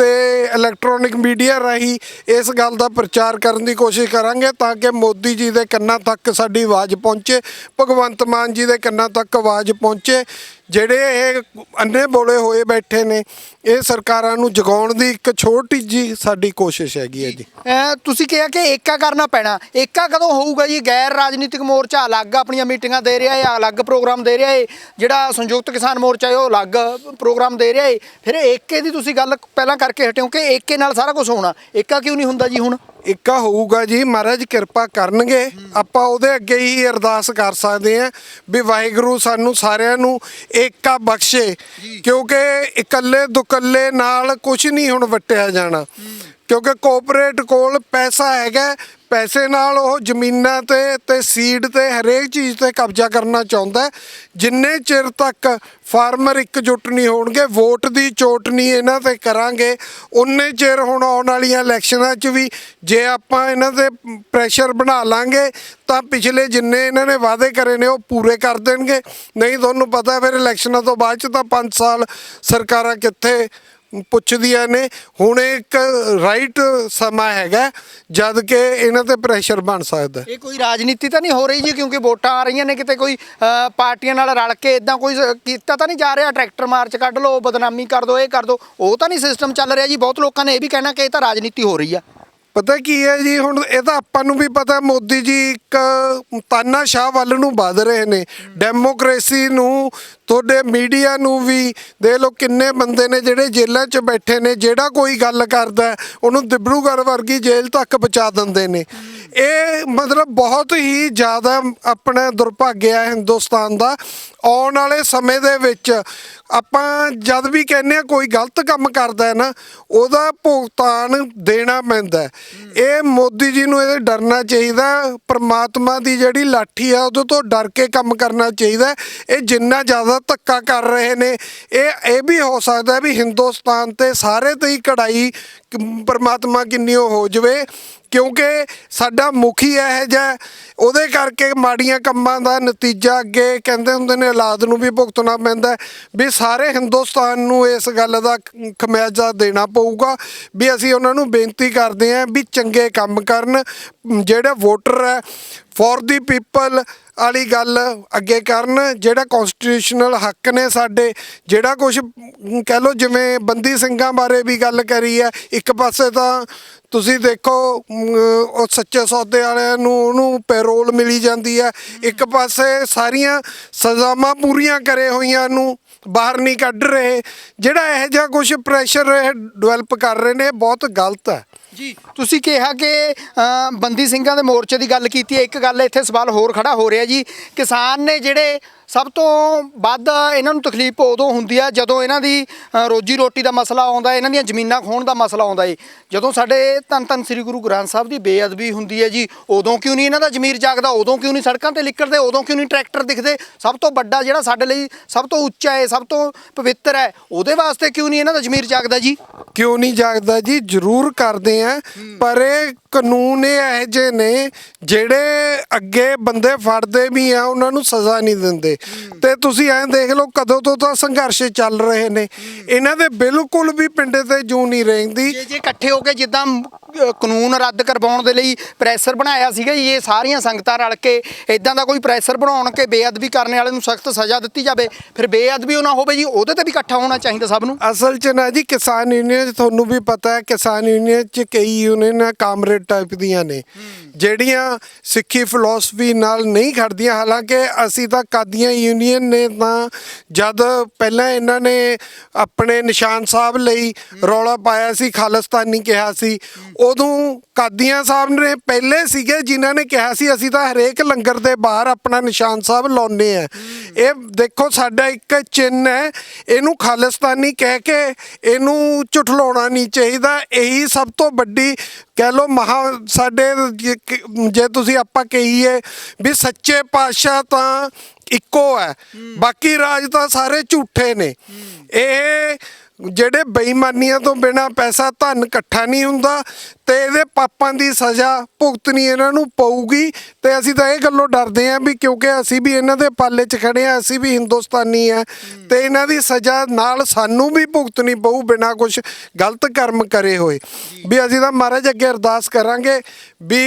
[SPEAKER 2] ਤੇ ਇਲੈਕਟ੍ਰੋਨਿਕ ਮੀਡੀਆ ਰਾਹੀਂ ਇਸ ਗੱਲ ਦਾ ਪ੍ਰਚਾਰ ਕਰਨ ਦੀ ਕੋਸ਼ਿਸ਼ ਕਰਾਂਗੇ ਤਾਂ ਕਿ ਮੋਦੀ ਜੀ ਦੇ ਕੰਨਾਂ ਤੱਕ ਸਾਡੀ ਆਵਾਜ਼ ਪਹੁੰਚੇ, ਭਗਵੰਤ ਮਾਨ ਜੀ ਦੇ ਕੰਨਾਂ ਤੱਕ ਆਵਾਜ਼ ਪਹੁੰਚੇ। ਜਿਹੜੇ ਇਹ ਅੰਨੇ ਬੋਲੇ ਹੋਏ ਬੈਠੇ ਨੇ, ਇਹ ਸਰਕਾਰਾਂ ਨੂੰ ਜਗਾਉਣ ਦੀ ਇੱਕ ਛੋਟੀ ਜੀ ਸਾਡੀ ਕੋਸ਼ਿਸ਼ ਹੈਗੀ ਹੈ ਜੀ।
[SPEAKER 1] ਅਹ ਤੁਸੀਂ ਕਿਹਾ ਕਿ ਏਕਾ ਕਰਨਾ ਪੈਣਾ। ਏਕਾ ਕਦੋਂ ਹੋਊਗਾ ਜੀ? ਗੈਰ ਰਾਜਨੀਤਿਕ ਮੋਰਚਾ ਅਲੱਗ ਆਪਣੀਆਂ ਮੀਟਿੰਗਾਂ ਦੇ ਰਿਹਾ ਹੈ ਅਲੱਗ ਪ੍ਰੋਗਰਾਮ ਦੇ ਰਿਹਾ ਹੈ ਜਿਹੜਾ ਸੰਯੁਕਤ ਕਿਸਾਨ ਮੋਰਚਾ ਹੈ ਉਹ ਅਲੱਗ ਪ੍ਰੋਗਰਾਮ ਦੇ ਰਿਹਾ ਹੈ ਫਿਰ ਏਕੇ ਦੀ ਤੁਸੀਂ ਗੱਲ ਪਹਿਲਾਂ ਕਰਕੇ ਹਟਿਓ ਕਿ ਏਕੇ ਨਾਲ ਸਾਰਾ ਕੁਝ ਹੋਣਾ। ਏਕਾ ਕਿਉਂ ਨਹੀਂ ਹੁੰਦਾ ਜੀ ਹੁਣ?
[SPEAKER 2] ਇੱਕਾ ਹੋਊਗਾ ਜੀ। ਮਹਾਰਾਜ ਕਿਰਪਾ ਕਰਨਗੇ। ਆਪਾਂ ਉਹਦੇ ਅੱਗੇ ਹੀ ਅਰਦਾਸ ਕਰ ਸਕਦੇ ਹਾਂ ਵੀ ਵਾਹਿਗੁਰੂ ਸਾਨੂੰ ਸਾਰਿਆਂ ਨੂੰ ਏਕਾ ਬਖਸ਼ੇ। ਕਿਉਂਕਿ ਇਕੱਲੇ ਦੁਕੱਲੇ ਨਾਲ ਕੁਝ ਨਹੀਂ ਹੁਣ ਵਟਿਆ ਜਾਣਾ। ਕਿਉਂਕਿ ਕੋਆਪਰੇਟ ਕੋਲ ਪੈਸਾ ਹੈਗਾ ਪੈਸੇ ਨਾਲ ਉਹ ਜ਼ਮੀਨਾਂ ਤੇ ਤੇ ਸੀਡ ਤੇ, ਹਰੇਕ ਚੀਜ਼ ਤੇ ਕਬਜ਼ਾ ਕਰਨਾ ਚਾਹੁੰਦਾ ਜਿੰਨੇ ਚਿਰ ਤੱਕ ਫਾਰਮਰ ਇਕਜੁੱਟ ਨਹੀਂ ਹੋਣਗੇ ਵੋਟ ਦੀ ਚੋਟ ਨਹੀਂ ਇਹਨਾਂ ਤੇ ਕਰਾਂਗੇ, ਉਨੇ ਚਿਰ ਹੁਣ ਆਉਣ ਵਾਲੀਆਂ ਇਲੈਕਸ਼ਨਾਂ 'ਚ ਵੀ ਜੇ ਆਪਾਂ ਇਹਨਾਂ ਤੇ ਪ੍ਰੈਸ਼ਰ ਬਣਾ ਲਾਂਗੇ, ਤਾਂ ਪਿਛਲੇ ਜਿੰਨੇ ਇਹਨਾਂ ਨੇ ਵਾਅਦੇ ਕਰੇ ਨੇ, ਉਹ ਪੂਰੇ ਕਰ ਦੇਣਗੇ। ਨਹੀਂ, ਤੁਹਾਨੂੰ ਪਤਾ ਫਿਰ ਇਲੈਕਸ਼ਨਾਂ ਤੋਂ ਬਾਅਦ 'ਚ ਤਾਂ 5 ਸਾਲ ਸਰਕਾਰਾਂ ਕਿੱਥੇ ਪੁੱਛਦੀਆਂ ਨੇ। ਹੁਣ ਇੱਕ ਰਾਈਟ ਸਮਾਂ ਹੈਗਾ ਜਦ ਕਿ ਇਹਨਾਂ ਤੇ ਪ੍ਰੈਸ਼ਰ ਬਣ ਸਕਦਾ।
[SPEAKER 1] ਇਹ ਕੋਈ ਰਾਜਨੀਤੀ ਤਾਂ ਨਹੀਂ ਹੋ ਰਹੀ ਜੀ ਕਿਉਂਕਿ ਵੋਟਾਂ ਆ ਰਹੀਆਂ ਨੇ ਕਿਤੇ ਕੋਈ ਪਾਰਟੀਆਂ ਨਾਲ ਰਲ ਕੇ ਇਦਾਂ ਕੋਈ ਕੀਤਾ ਤਾਂ ਨਹੀਂ ਜਾ ਰਿਹਾ। ਟਰੈਕਟਰ ਮਾਰਚ ਕੱਢ ਲਓ ਬਦਨਾਮੀ ਕਰ ਦਿਓ ਇਹ ਕਰ ਦਿਓ ਉਹ ਤਾਂ ਨਹੀਂ ਸਿਸਟਮ ਚੱਲ ਰਿਹਾ ਜੀ। ਬਹੁਤ ਲੋਕਾਂ ਨੇ ਇਹ ਵੀ ਕਹਿਣਾ ਕਿ ਇਹ ਤਾਂ ਰਾਜਨੀਤੀ ਹੋ ਰਹੀ ਆ।
[SPEAKER 2] ਪਤਾ ਕੀ ਹੈ ਜੀ ਹੁਣ ਇਹ ਤਾਂ ਆਪਾਂ ਨੂੰ ਵੀ ਪਤਾ ਮੋਦੀ ਜੀ ਇੱਕ ਤਾਨਾਸ਼ਾਹ ਵੱਲ ਨੂੰ ਵਧ ਰਹੇ ਨੇ। ਡੈਮੋਕ੍ਰੇਸੀ ਨੂੰ ਤੁਹਾਡੇ ਮੀਡੀਆ ਨੂੰ ਵੀ ਦੇਖ ਲਓ ਕਿੰਨੇ ਬੰਦੇ ਨੇ ਜਿਹੜੇ ਜੇਲ੍ਹਾਂ 'ਚ ਬੈਠੇ ਨੇ, ਜਿਹੜਾ ਕੋਈ ਗੱਲ ਕਰਦਾ ਉਹਨੂੰ ਦਿਬਰੂਗੜ੍ਹ ਵਰਗੀ ਜੇਲ੍ਹ ਤੱਕ ਪਹੁੰਚਾ ਦਿੰਦੇ ਨੇ। ਇਹ ਮਤਲਬ ਬਹੁਤ ਹੀ ਜ਼ਿਆਦਾ ਆਪਣਾ ਦੁਰਭਾਗਿਆ ਹਿੰਦੁਸਤਾਨ ਦਾ। ਆਉਣ ਵਾਲੇ ਸਮੇਂ ਦੇ ਵਿੱਚ ਆਪਾਂ ਜਦ ਵੀ ਕਹਿੰਦੇ ਆ ਕੋਈ ਗਲਤ ਕੰਮ ਕਰਦਾ ਹੈ ਨਾ, ਉਹਦਾ ਭੁਗਤਾਨ ਦੇਣਾ ਪੈਂਦਾ ਇਹ ਮੋਦੀ ਜੀ ਨੂੰ ਇਹਦੇ ਡਰਨਾ ਚਾਹੀਦਾ ਪਰਮਾਤਮਾ ਦੀ ਜਿਹੜੀ ਲਾਠੀ ਆ ਉਹਦੇ ਤੋਂ ਡਰ ਕੇ ਕੰਮ ਕਰਨਾ ਚਾਹੀਦਾ ਇਹ ਜਿੰਨਾ ਜ਼ਿਆਦਾ ਧੱਕਾ ਕਰ ਰਹੇ ਨੇ। ਇਹ ਇਹ ਵੀ ਹੋ ਸਕਦਾ ਵੀ ਹਿੰਦੁਸਤਾਨ ਤੇ ਸਾਰੇ ਤੇ ਹੀ ਕੜਾਈ ਪਰਮਾਤਮਾ ਕਿੰਨੀ ਉਹ ਹੋ ਜਵੇ, ਕਿਉਂਕਿ ਸਾਡਾ ਮੁਖੀ ਇਹ ਜਿਹਾ ਉਹਦੇ ਕਰਕੇ ਮਾੜੀਆਂ ਕੰਮਾਂ ਦਾ ਨਤੀਜਾ ਅੱਗੇ ਕਹਿੰਦੇ ਹੁੰਦੇ ਨੇ, ਔਲਾਦ ਨੂੰ ਵੀ ਭੁਗਤਣਾ ਪੈਂਦਾ ਵੀ ਸਾਰੇ ਹਿੰਦੁਸਤਾਨ ਨੂੰ ਇਸ ਗੱਲ ਦਾ ਖ- ਖਮਿਆਜ਼ਾ ਦੇਣਾ ਪਊਗਾ। ਵੀ ਅਸੀਂ ਉਹਨਾਂ ਨੂੰ ਬੇਨਤੀ ਕਰਦੇ ਹਾਂ ਵੀ ਚੰਗੇ ਕੰਮ ਕਰਨ। ਜਿਹੜੇ ਵੋਟਰ ਹੈ ਫॉर ਦੀ ਪੀਪਲ ਵਾਲੀ ਗੱਲ ਅੱਗੇ ਕਰਨ। ਜਿਹੜਾ ਕਨਸਟੀਟਿਊਸ਼ਨਲ ਹੱਕ ਨੇ ਸਾਡੇ, ਜਿਹੜਾ ਕੁਝ ਕਹਿ ਲਓ ਜਿਵੇਂ ਬੰਦੀ ਸਿੰਘਾਂ ਬਾਰੇ ਵੀ ਗੱਲ ਕਰੀ ਹੈ ਇੱਕ ਪਾਸੇ ਤਾਂ ਤੁਸੀਂ ਦੇਖੋ ਉਹ ਸੱਚੇ ਸੌਦੇ ਵਾਲਿਆਂ ਨੂੰ, ਉਹਨੂੰ ਪੈਰੋਲ ਮਿਲੀ ਜਾਂਦੀ ਹੈ। ਇੱਕ ਪਾਸੇ ਸਾਰੀਆਂ ਸਜ਼ਾਵਾਂ ਪੂਰੀਆਂ ਕਰੇ ਹੋਈਆਂ ਨੂੰ ਬਾਹਰ ਨਹੀਂ ਕੱਢ ਰਹੇ, ਜਿਹੜਾ ਇਹੋ ਜਿਹਾ ਕੁਝ ਪ੍ਰੈਸ਼ਰ ਡਿਵੈਲਪ ਕਰ ਰਹੇ ਨੇ ਬਹੁਤ ਗਲਤ ਹੈ।
[SPEAKER 1] ਜੀ, ਤੁਸੀਂ ਕਿਹਾ ਕਿ ਬੰਦੀ ਸਿੰਘਾਂ ਦੇ ਮੋਰਚੇ ਦੀ ਗੱਲ ਕੀਤੀ ਹੈ। ਇੱਕ ਗੱਲ ਇੱਥੇ ਸਵਾਲ ਹੋਰ ਖੜਾ ਹੋ ਰਿਹਾ ਜੀ। ਕਿਸਾਨ ਨੇ ਜਿਹੜੇ ਸਭ ਤੋਂ ਵੱਧ ਇਹਨਾਂ ਨੂੰ ਤਕਲੀਫ ਉਦੋਂ ਹੁੰਦੀ ਆ ਜਦੋਂ ਇਹਨਾਂ ਦੀ ਅ, ਰੋਜੀ ਰੋਟੀ ਦਾ ਮਸਲਾ ਆਉਂਦਾ ਹੈ ਇਹਨਾਂ ਦੀਆਂ ਜ਼ਮੀਨਾਂ ਖੋਣ ਦਾ ਮਸਲਾ ਆਉਂਦਾ ਏ। ਜਦੋਂ ਸਾਡੇ ਧੰਨ ਧੰਨ ਸ੍ਰੀ ਗੁਰੂ ਗ੍ਰੰਥ ਸਾਹਿਬ ਦੀ ਬੇਅਦਬੀ ਹੁੰਦੀ ਹੈ ਜੀ ਉਦੋਂ ਕਿਉਂ ਨਹੀਂ ਇਹਨਾਂ ਦਾ ਜ਼ਮੀਰ ਜਾਗਦਾ ਉਦੋਂ ਕਿਉਂ ਨਹੀਂ ਸੜਕਾਂ ਤੇ ਨਿਕਲਦੇ ਉਦੋਂ ਕਿਉਂ ਨਹੀਂ ਟਰੈਕਟਰ ਦਿਖਦੇ? ਸਭ ਤੋਂ ਵੱਡਾ ਜਿਹੜਾ ਸਾਡੇ ਲਈ ਸਭ ਤੋਂ ਉੱਚਾ ਹੈ ਸਭ ਤੋਂ ਪਵਿੱਤਰ ਹੈ ਉਹਦੇ ਵਾਸਤੇ ਕਿਉਂ ਨਹੀਂ ਇਹਨਾਂ ਦਾ ਜ਼ਮੀਰ ਜਾਗਦਾ ਜੀ?
[SPEAKER 2] ਕਿਉਂ ਨਹੀਂ ਜਾਗਦਾ ਜੀ? ਜ਼ਰੂਰ ਕਰਦੇ ਆ ਪਰ ਇਹ ਕਾਨੂੰਨ ਇਹ ਇਹੋ ਜਿਹੇ ਨੇ ਜਿਹੜੇ ਅੱਗੇ ਬੰਦੇ ਫੜਦੇ ਵੀ ਆ ਉਹਨਾਂ ਨੂੰ ਸਜ਼ਾ ਨਹੀਂ ਦਿੰਦੇ। ਤੇ ਤੁਸੀਂ ਐਂ ਦੇਖ ਲਓ ਕਦੋਂ ਤੋਂ ਤਾਂ ਸੰਘਰਸ਼ ਚੱਲ ਰਹੇ ਨੇ। ਇਹਨਾਂ ਦੇ ਬਿਲਕੁਲ ਵੀ ਪਿੰਡੇ ਤੇ ਜੂ ਨਹੀਂ ਰਹਿੰਦੀ।
[SPEAKER 1] ਜੇ ਜੇ ਇਕੱਠੇ ਹੋ ਕੇ ਜਿੱਦਾਂ ਕਾਨੂੰਨ ਰੱਦ ਕਰਵਾਉਣ ਦੇ ਲਈ ਪ੍ਰੈਸ਼ਰ ਬਣਾਇਆ ਸੀਗਾ ਜੀ ਇਹ ਸਾਰੀਆਂ ਸੰਗਤਾਂ ਰਲ ਕੇ ਇਦਾਂ ਦਾ ਕੋਈ ਪ੍ਰੈਸ਼ਰ ਬਣਾਉਣ ਕੇ ਬੇਅਦਬੀ ਕਰਨ ਵਾਲੇ ਨੂੰ ਸਖਤ ਸਜ਼ਾ ਦਿੱਤੀ ਜਾਵੇ ਫਿਰ ਬੇਅਦਬੀ ਉਹ ਨਾ ਹੋਵੇ ਜੀ ਉਹਦੇ ਤੇ ਵੀ ਇਕੱਠਾ ਹੋਣਾ ਚਾਹੀਦਾ ਸਭ ਨੂੰ।
[SPEAKER 2] ਅਸਲ 'ਚ ਨਾ ਜੀ ਕਿਸਾਨ ਯੂਨੀਅਨ ਤੁਹਾਨੂੰ ਵੀ ਪਤਾ ਹੈ ਕਿਸਾਨ ਯੂਨੀਅਨ 'ਚ ਕਈ ਯੂਨੀਅਨ ਆ ਕਾਮਰੇਡ ਟਾਈਪ ਦੀਆਂ ਨੇ। ਜਿਹੜੀਆਂ ਸਿੱਖੀ ਫਿਲਾਸਫੀ ਨਾਲ ਨਹੀਂ ਖੜਦੀਆਂ, ਹਾਲਾਂਕਿ ਅਸੀਂ ਤਾਂ ਕਾਦੀਆਂ ਯੂਨੀਅਨ ਨੇ ਤਾਂ ਜਦ ਪਹਿਲਾਂ ਇਹਨਾਂ ਨੇ ਆਪਣੇ ਨਿਸ਼ਾਨ ਸਾਹਿਬ ਲਈ ਰੌਲਾ ਪਾਇਆ ਸੀ, ਖਾਲਿਸਤਾਨੀ ਕਿਹਾ ਸੀ, ਉਦੋਂ ਕਾਦੀਆਂ ਸਾਹਿਬ ਨੇ ਪਹਿਲੇ ਸੀਗੇ ਜਿਨ੍ਹਾਂ ਨੇ ਕਿਹਾ ਸੀ, ਅਸੀਂ ਤਾਂ ਹਰੇਕ ਲੰਗਰ ਦੇ ਬਾਹਰ ਆਪਣਾ ਨਿਸ਼ਾਨ ਸਾਹਿਬ ਲਾਉਨੇ ਆ ਇਹ ਦੇਖੋ ਸਾਡਾ ਇੱਕ ਚਿੰਨ ਹੈ, ਇਹਨੂੰ ਖਾਲਿਸਤਾਨੀ ਕਹਿ ਕੇ ਇਹਨੂੰ ਝੁਠਲਾਉਣਾ ਨਹੀਂ ਚਾਹੀਦਾ, ਇਹੀ ਸਭ ਤੋਂ ਵੱਡੀ ਕਹਿ ਲੋ ਮਹਾ ਸਾਡੇ ਜੇ ਕਿ- ਜੇ ਤੁਸੀਂ ਆਪਾਂ ਕਹੀਏ ਵੀ ਸੱਚੇ ਪਾਤਸ਼ਾਹ ਤਾਂ ਇੱਕੋ ਹੈ। ਬਾਕੀ ਰਾਜ ਤਾਂ ਸਾਰੇ ਝੂਠੇ ਨੇ। ਇਹ ਜਿਹੜੇ ਬੇਈਮਾਨੀਆਂ ਤੋਂ ਬਿਨਾ ਪੈਸਾ ਧਨ ਇਕੱਠਾ ਨਹੀਂ ਹੁੰਦਾ ਤੇ ਇਹਦੇ ਪਾਪਾਂ ਦੀ ਸਜ਼ਾ ਭੁਗਤਣੀ ਇਹਨਾਂ ਨੂੰ ਪਊਗੀ। ਤੇ ਅਸੀਂ ਤਾਂ ਇਹ ਗੱਲੋਂ ਡਰਦੇ ਆਂ ਵੀ ਕਿਉਂਕਿ ਅਸੀਂ ਵੀ ਇਹਨਾਂ ਦੇ ਪਾਲੇ 'ਚ ਖੜੇ ਆਂ ਅਸੀਂ ਵੀ ਹਿੰਦੁਸਤਾਨੀ ਆ ਤੇ ਇਹਨਾਂ ਦੀ ਸਜ਼ਾ ਨਾਲ ਸਾਨੂੰ ਵੀ ਭੁਗਤਣੀ ਪਊ ਬਿਨਾ ਕੁਝ ਗਲਤ ਕਰਮ ਕਰੇ ਹੋਏ। ਵੀ ਅਸੀਂ ਤਾਂ ਮਹਾਰਾਜ ਅੱਗੇ ਅਰਦਾਸ ਕਰਾਂਗੇ ਵੀ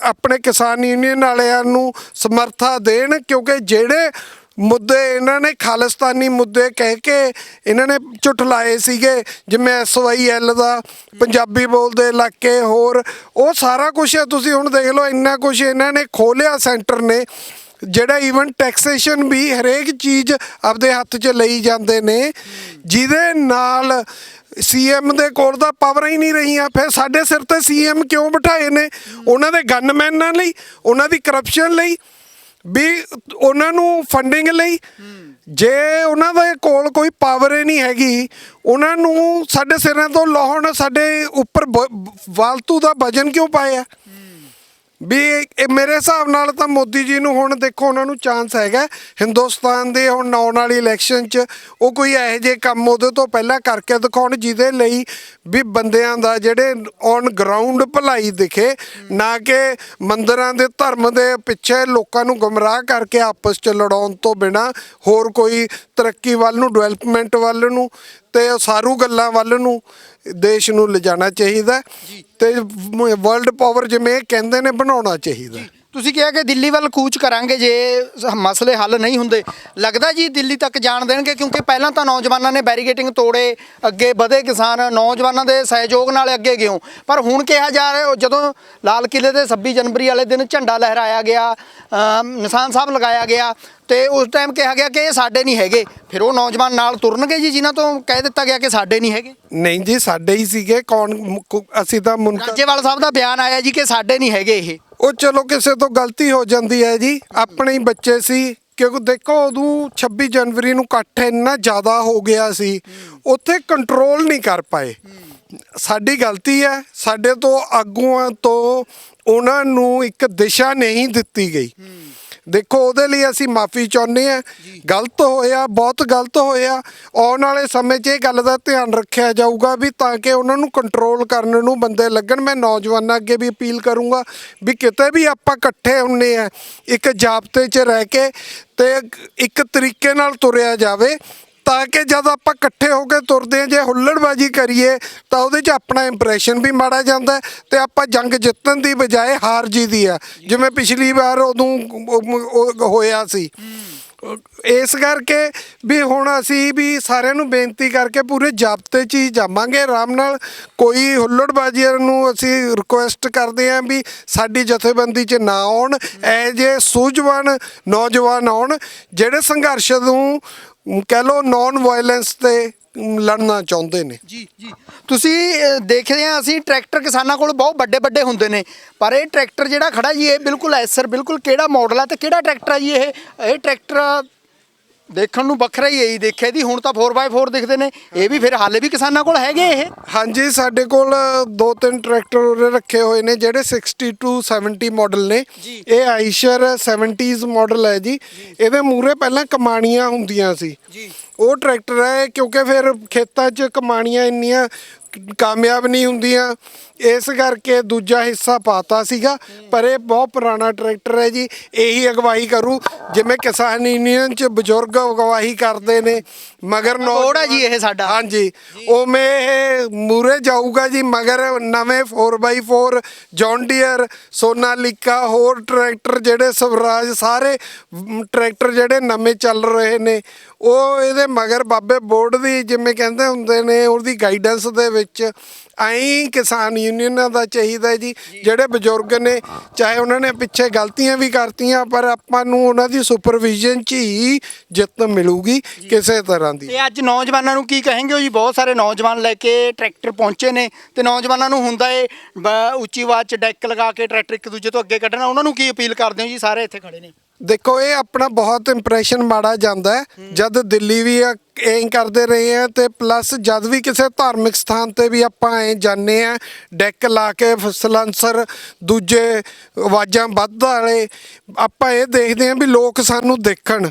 [SPEAKER 2] ਆਪਣੇ ਕਿਸਾਨ ਯੂਨੀਅਨ ਵਾਲਿਆਂ ਨੂੰ ਸਮਰਥਾ ਦੇਣ ਕਿਉਂਕਿ ਜਿਹੜੇ ਮੁੱਦੇ ਇਹਨਾਂ ਨੇ ਖਾਲਿਸਤਾਨੀ ਮੁੱਦੇ ਕਹਿ ਕੇ ਇਹਨਾਂ ਨੇ ਝੁਠਲਾਏ ਸੀਗੇ, ਜਿਵੇਂ ਐਸਵਾਈਐਲ ਦਾ, ਪੰਜਾਬੀ ਬੋਲਦੇ ਇਲਾਕੇ ਹੋਰ, ਉਹ ਸਾਰਾ ਕੁਝ ਤੁਸੀਂ ਹੁਣ ਦੇਖ ਲਓ, ਇੰਨਾ ਕੁਝ ਇਹਨਾਂ ਨੇ ਖੋਲਿਆ ਸੈਂਟਰ ਨੇ, ਜਿਹੜਾ ਈਵਨ ਟੈਕਸੇਸ਼ਨ ਵੀ ਹਰੇਕ ਚੀਜ਼ ਆਪਦੇ ਹੱਥ 'ਚ ਲਈ ਜਾਂਦੇ ਨੇ, ਜਿਹਦੇ ਨਾਲ ਸੀਐਮ ਦੇ ਕੋਲ ਤਾਂ ਪਾਵਰ ਹੀ ਨਹੀਂ ਰਹੀਆਂ, ਫਿਰ ਸਾਡੇ ਸਿਰ ਤੇ ਸੀਐਮ ਕਿਉਂ ਬਿਠਾਏ ਨੇ? ਉਹਨਾਂ ਦੇ ਗਨਮੈਨਾਂ ਲਈ, ਉਹਨਾਂ ਦੀ ਕਰਪਸ਼ਨ ਲਈ ਵੀ ਉਹਨਾਂ ਨੂੰ ਫੰਡਿੰਗ ਲਈ, ਜੇ ਉਹਨਾਂ ਦੇ ਕੋਲ ਕੋਈ ਪਾਵਰ ਹੀ ਨਹੀਂ ਹੈਗੀ, ਉਹਨਾਂ ਨੂੰ ਸਾਡੇ ਸਿਰਾਂ ਤੋਂ ਲਾਹਣ ਸਾਡੇ ਉੱਪਰ ਬ- ਫਾਲਤੂ ਦਾ ਵਜਨ ਕਿਉਂ ਪਾਇਆ? ਵੀ ਇਹ ਮੇਰੇ ਹਿਸਾਬ ਨਾਲ ਤਾਂ ਮੋਦੀ ਜੀ ਨੂੰ ਹੁਣ ਦੇਖੋ ਉਹਨਾਂ ਨੂੰ ਚਾਂਸ ਹੈਗਾ। ਹਿੰਦੁਸਤਾਨ ਦੇ ਹੁਣ ਆਉਣ ਵਾਲੀ ਇਲੈਕਸ਼ਨ 'ਚ ਉਹ ਕੋਈ ਇਹੋ ਜਿਹੇ ਕੰਮ ਉਹਦੇ ਤੋਂ ਪਹਿਲਾਂ ਕਰਕੇ ਦਿਖਾਉਣ ਜਿਹਦੇ ਲਈ ਵੀ ਬੰਦਿਆਂ ਦਾ ਜਿਹੜੇ ਔਨ ਗਰਾਊਂਡ ਭਲਾਈ ਦਿਖੇ, ਨਾ ਕਿ ਮੰਦਰਾਂ ਦੇ ਧਰਮ ਦੇ ਪਿੱਛੇ ਲੋਕਾਂ ਨੂੰ ਗੁੰਮਰਾਹ ਕਰਕੇ ਆਪਸ 'ਚ ਲੜਾਉਣ ਤੋਂ ਬਿਨਾ ਹੋਰ ਕੋਈ ਤਰੱਕੀ ਵੱਲ ਨੂੰ ਡਿਵੈਲਪਮੈਂਟ ਵੱਲ ਨੂੰ। ਤੇ ਸਾਰੂ ਗੱਲਾਂ ਵੱਲ ਨੂੰ ਦੇਸ਼ ਨੂੰ ਲਿਜਾਣਾ ਚਾਹੀਦਾ ਤੇ ਵਰਲਡ ਪਾਵਰ ਜਿਵੇਂ ਇਹ ਕਹਿੰਦੇ ਨੇ ਬਣਾਉਣਾ ਚਾਹੀਦਾ
[SPEAKER 1] ਤੁਸੀਂ ਕਿਹਾ ਕਿ ਦਿੱਲੀ ਵੱਲ ਕੂਚ ਕਰਾਂਗੇ ਜੇ ਮਸਲੇ ਹੱਲ ਨਹੀਂ ਹੁੰਦੇ। ਲੱਗਦਾ ਜੀ ਦਿੱਲੀ ਤੱਕ ਜਾਣ ਦੇਣਗੇ ਕਿਉਂਕਿ ਪਹਿਲਾਂ ਤਾਂ ਨੌਜਵਾਨਾਂ ਨੇ ਬੈਰੀਗੇਟਿੰਗ ਤੋੜੇ ਅੱਗੇ ਵਧੇ ਕਿਸਾਨ ਨੌਜਵਾਨਾਂ ਦੇ ਸਹਿਯੋਗ ਨਾਲ ਅੱਗੇ ਗਏ ਪਰ ਹੁਣ ਕਿਹਾ ਜਾ ਰਿਹਾ ਜਦੋਂ ਲਾਲ ਕਿਲੇ ਦੇ 26 ਜਨਵਰੀ ਵਾਲੇ ਦਿਨ ਝੰਡਾ ਲਹਿਰਾਇਆ ਗਿਆ ਨਿਸ਼ਾਨ ਸਾਹਿਬ ਲਗਾਇਆ ਗਿਆ ਤੇ ਉਸ ਟਾਈਮ ਕਿਹਾ ਗਿਆ ਕਿ ਇਹ ਸਾਡੇ ਨਹੀਂ ਹੈਗੇ। ਫਿਰ ਉਹ ਨੌਜਵਾਨ ਨਾਲ ਤੁਰਨਗੇ ਜੀ ਜਿਨ੍ਹਾਂ ਤੋਂ ਕਹਿ ਦਿੱਤਾ ਗਿਆ ਕਿ ਸਾਡੇ ਨਹੀਂ ਹੈਗੇ?
[SPEAKER 2] ਨਹੀਂ ਜੀ ਸਾਡੇ ਹੀ ਸੀਗੇ ਕੌਣ ਅਸੀਂ ਤਾਂ ਮੁਨਕਰ
[SPEAKER 1] ਰਾਜੇਵਾਲ ਸਾਹਿਬ ਦਾ ਬਿਆਨ ਆਇਆ ਜੀ ਕਿ ਸਾਡੇ ਨਹੀਂ ਹੈਗੇ ਇਹ।
[SPEAKER 2] ਉਹ ਚਲੋ ਕਿਸੇ ਤੋਂ ਗਲਤੀ ਹੋ ਜਾਂਦੀ ਹੈ ਜੀ। ਆਪਣੇ ਹੀ ਬੱਚੇ ਸੀ। ਕਿਉਂਕਿ ਦੇਖੋ, ਉਦੋਂ 26 ਜਨਵਰੀ ਨੂੰ ਇਕੱਠ ਇੰਨਾ ਜ਼ਿਆਦਾ ਹੋ ਗਿਆ ਸੀ। ਉੱਥੇ ਕੰਟਰੋਲ ਨਹੀਂ ਕਰ ਪਾਏ। ਸਾਡੀ ਗਲਤੀ ਹੈ। ਸਾਡੇ ਤੋਂ ਆਗੂਆਂ ਤੋਂ ਉਹਨਾਂ ਨੂੰ ਇੱਕ ਦਿਸ਼ਾ ਨਹੀਂ ਦਿੱਤੀ ਗਈ। ਦੇਖੋ ਉਹਦੇ ਲਈ ਅਸੀਂ ਮਾਫੀ ਚਾਹੁੰਦੇ ਆ ਗਲਤ ਹੋਇਆ ਬਹੁਤ ਗਲਤ ਹੋਇਆ। ਆਉਣ ਵਾਲੇ ਸਮੇਂ 'ਚ ਇਹ ਗੱਲ ਦਾ ਧਿਆਨ ਰੱਖਿਆ ਜਾਊਗਾ ਵੀ ਤਾਂ ਕਿ ਉਹਨਾਂ ਨੂੰ ਕੰਟਰੋਲ ਕਰਨ ਨੂੰ ਬੰਦੇ ਲੱਗਣ। ਮੈਂ ਨੌਜਵਾਨਾਂ ਅੱਗੇ ਵੀ ਅਪੀਲ ਕਰੂੰਗਾ ਵੀ ਕਿਤੇ ਵੀ ਆਪਾਂ ਇਕੱਠੇ ਹੁੰਨੇ ਆ ਇੱਕ ਜਾਬਤੇ 'ਚ ਰਹਿ ਕੇ ਤੇ ਇੱਕ ਤਰੀਕੇ ਨਾਲ ਤੁਰਿਆ ਜਾਵੇ। ਤਾਂ ਕਿ ਜਦ ਆਪਾਂ ਇਕੱਠੇ ਹੋ ਕੇ ਤੁਰਦੇ ਹਾਂ, ਜੇ ਹੁੱਲੜਬਾਜੀ ਕਰੀਏ, ਤਾਂ ਉਹਦੇ 'ਚ ਆਪਣਾ ਇੰਪ੍ਰੈਸ਼ਨ ਵੀ ਮਾੜਾ ਜਾਂਦਾ ਹੈ ਤੇ ਆਪਾਂ ਜੰਗ ਜਿੱਤਣ ਦੀ ਬਜਾਏ ਹਾਰ ਜੀ ਦੀ ਆ ਜਿਵੇਂ ਪਿਛਲੀ ਵਾਰ ਉਦੋਂ ਹੋਇਆ ਸੀ। ਇਸ ਕਰਕੇ ਵੀ ਹੁਣ ਅਸੀਂ ਵੀ ਸਾਰਿਆਂ ਨੂੰ ਬੇਨਤੀ ਕਰਕੇ ਪੂਰੇ ਜਾਬਤੇ 'ਚ ਹੀ ਜਾਵਾਂਗੇ। ਆਰਾਮ ਨਾਲ ਕੋਈ ਹੁੱਲੜਬਾਜ਼ੀਆਂ ਨੂੰ ਅਸੀਂ ਰਿਕੁਐਸਟ ਕਰਦੇ ਹਾਂ ਵੀ ਸਾਡੀ ਜਥੇਬੰਦੀ 'ਚ ਨਾ ਆਉਣ। ਐ ਜੇ ਸੂਝਵਾਨ ਨੌਜਵਾਨ ਆਉਣ, ਜਿਹੜੇ ਸੰਘਰਸ਼ ਨੂੰ ਕਹਿ ਲੋ ਨਾਨ ਵਾਇਲੈਂਸ ਤੇ ਲੜਨਾ ਚਾਹੁੰਦੇ ਨੇ।
[SPEAKER 1] ਜੀ ਜੀ। ਤੁਸੀਂ ਅ, ਦੇਖਦੇ ਆ ਅਸੀਂ ਟਰੈਕਟਰ ਕਿਸਾਨਾਂ ਕੋਲ ਬਹੁਤ ਵੱਡੇ ਵੱਡੇ ਹੁੰਦੇ ਨੇ। ਪਰ ਇਹ ਟਰੈਕਟਰ ਜਿਹੜਾ ਖੜਾ ਜੀ ਇਹ ਬਿਲਕੁਲ ਐਸਰ ਬਿਲਕੁਲ ਕਿਹੜਾ ਮਾਡਲ ਆ ਤੇ ਕਿਹੜਾ ਟਰੈਕਟਰ ਆ ਜੀ ਇਹ? ਇਹ ਟਰੈਕਟਰ ਦੇਖਣ ਨੂੰ ਵੱਖਰਾ ਹੀ ਹੈ ਜੀ। ਦੇਖਿਆ ਦੀ ਹੁਣ ਤਾਂ 4x4 ਦਿਖਦੇ ਨੇ। ਇਹ ਵੀ ਫਿਰ ਹਾਲੇ ਵੀ ਕਿਸਾਨਾਂ ਕੋਲ ਹੈਗੇ ਇਹ?
[SPEAKER 2] ਹਾਂਜੀ ਸਾਡੇ ਕੋਲ ਦੋ ਤਿੰਨ ਟਰੈਕਟਰ ਰੱਖੇ ਹੋਏ ਨੇ ਜਿਹੜੇ 60 to 70 ਮਾਡਲ ਨੇ। ਇਹ ਆਈਸ਼ਰ 70s ਮਾਡਲ ਹੈ ਜੀ। ਇਹਦੇ ਮੂਰੇ ਪਹਿਲਾਂ ਕਮਾਣੀਆਂ ਹੁੰਦੀਆਂ ਸੀ। ਉਹ ਟਰੈਕਟਰ ਹੈ ਕਿਉਂਕਿ ਫਿਰ ਖੇਤਾਂ 'ਚ ਕਮਾਣੀਆਂ ਇੰਨੀਆਂ ਕਾਮਯਾਬ ਨਹੀਂ ਹੁੰਦੀਆਂ। ਇਸ ਕਰਕੇ ਦੂਜਾ ਹਿੱਸਾ ਪਾਤਾ ਸੀਗਾ ਪਰ ਇਹ ਬਹੁਤ ਪੁਰਾਣਾ ਟਰੈਕਟਰ ਹੈ ਜੀ ਇਹੀ ਅਗਵਾਈ ਕਰੂ। ਜਿਵੇਂ ਕਿਸਾਨ ਯੂਨੀਅਨ 'ਚ ਬਜ਼ੁਰਗ ਅਗਵਾਈ ਕਰਦੇ ਨੇ ਮਗਰ ਨੌ
[SPEAKER 1] ਕੋਡ ਹੈ ਜੀ ਇਹ ਸਾਡਾ।
[SPEAKER 2] ਹਾਂਜੀ ਉਵੇਂ ਇਹ ਮੂਰੇ ਜਾਊਗਾ ਜੀ ਮਗਰ ਨਵੇਂ 4x4 ਜੌਨ ਡੀਅਰ ਸੋਨਾਲੀਕਾ ਹੋਰ ਟਰੈਕਟਰ ਜਿਹੜੇ ਸਵਰਾਜ ਸਾਰੇ ਮ, ਟਰੈਕਟਰ ਜਿਹੜੇ ਨਵੇਂ ਚੱਲ ਰਹੇ ਨੇ। ਉਹ ਇਹਦੇ ਮਗਰ ਬਾਬੇ ਬੋਰਡ ਦੀ ਜਿਵੇਂ ਕਹਿੰਦੇ ਹੁੰਦੇ ਨੇ, ਉਹਦੀ ਗਾਈਡੈਂਸ ਦੇ ਵਿੱਚ ਐਂ ਕਿਸਾਨ ਯੂਨੀਅਨਾਂ ਦਾ ਚਾਹੀਦਾ ਜੀ, ਜਿਹੜੇ ਬਜ਼ੁਰਗ ਨੇ, ਚਾਹੇ ਉਹਨਾਂ ਨੇ ਪਿੱਛੇ ਗਲਤੀਆਂ ਵੀ ਕਰਤੀਆਂ, ਪਰ ਆਪਾਂ ਨੂੰ ਉਹਨਾਂ ਦੀ ਸੁਪਰਵਿਜ਼ਨ 'ਚ ਹੀ ਜਿੱਤ ਮਿਲੂਗੀ ਕਿਸੇ ਤਰ੍ਹਾਂ ਦੀ।
[SPEAKER 1] ਤੇ ਅੱਜ ਨੌਜਵਾਨਾਂ ਨੂੰ ਕੀ ਕਹਿੰਗੇ ਹੋ ਜੀ? ਬਹੁਤ ਸਾਰੇ ਨੌਜਵਾਨ ਲੈ ਕੇ ਟਰੈਕਟਰ ਪਹੁੰਚੇ ਨੇ ਤੇ ਨੌਜਵਾਨਾਂ ਨੂੰ ਹੁੰਦਾ ਏ, ਬ- ਉੱਚੀ ਆਵਾਜ਼ 'ਚ ਡੈਕ ਲਗਾ ਕੇ ਟਰੈਕਟਰ ਇੱਕ ਦੂਜੇ ਤੋਂ ਅੱਗੇ ਕੱਢਣਾ। ਉਹਨਾਂ ਨੂੰ ਕੀ ਅਪੀਲ ਕਰਦੇ ਹੋ ਜੀ? ਸਾਰੇ ਇੱਥੇ ਖੜੇ ਨੇ।
[SPEAKER 2] ਦੇਖੋ ਇਹ ਆਪਣਾ ਬਹੁਤ ਇੰਪ੍ਰੈਸ਼ਨ ਮਾੜਾ ਜਾਂਦਾ ਹੈ। ਜਦ ਦਿੱਲੀ ਵੀ ਆ- ਐਂ ਕਰਦੇ ਰਹੇ ਆ ਤੇ ਪਲੱਸ ਜਦ ਵੀ ਕਿਸੇ ਧਾਰਮਿਕ ਸਥਾਨ ਤੇ ਵੀ ਆਪਾਂ ਐਂ ਜਾਂਦੇ ਆ ਡੈਕ ਲਾ ਕੇ ਸਲੈਂਸਰ ਦੂਜੇ ਆਵਾਜ਼ਾਂ ਵੱਧ ਵਾਲੇ ਆਪਾਂ ਇਹ ਦੇਖਦੇ ਆ ਵੀ ਲੋਕ ਸਾਨੂੰ ਦੇਖਣ।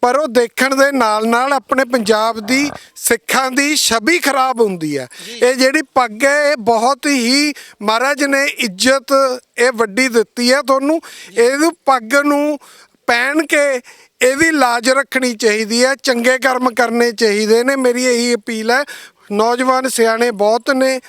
[SPEAKER 2] ਪਰ ਉਹ ਦੇਖਣ ਦੇ ਨਾਲ ਨਾਲ ਆਪਣੇ ਪੰਜਾਬ ਦੀ ਸਿੱਖਾਂ ਦੀ ਛਵੀ ਖਰਾਬ ਹੁੰਦੀ ਹੈ। ਇਹ ਜਿਹੜੀ ਪੱਗ ਹੈ ਇਹ ਬਹੁਤ ਹੀ ਮਹਾਰਾਜ ਨੇ ਇੱਜ਼ਤ ਇਹ ਵੱਡੀ ਦਿੱਤੀ ਹੈ ਤੁਹਾਨੂੰ। ਇਹਨੂੰ ਪੱਗ ਨੂੰ ਪਹਿਨ ਕੇ ਇਹਦੀ ਲਾਜ ਰੱਖਣੀ ਚਾਹੀਦੀ ਹੈ ਚੰਗੇ ਕਰਮ ਕਰਨੇ ਚਾਹੀਦੇ ਨੇ। ਮੇਰੀ ਇਹੀ ਅਪੀਲ ਹੈ ਨੌਜਵਾਨ ਸਿਆਣੇ ਬਹੁਤ ਨੇ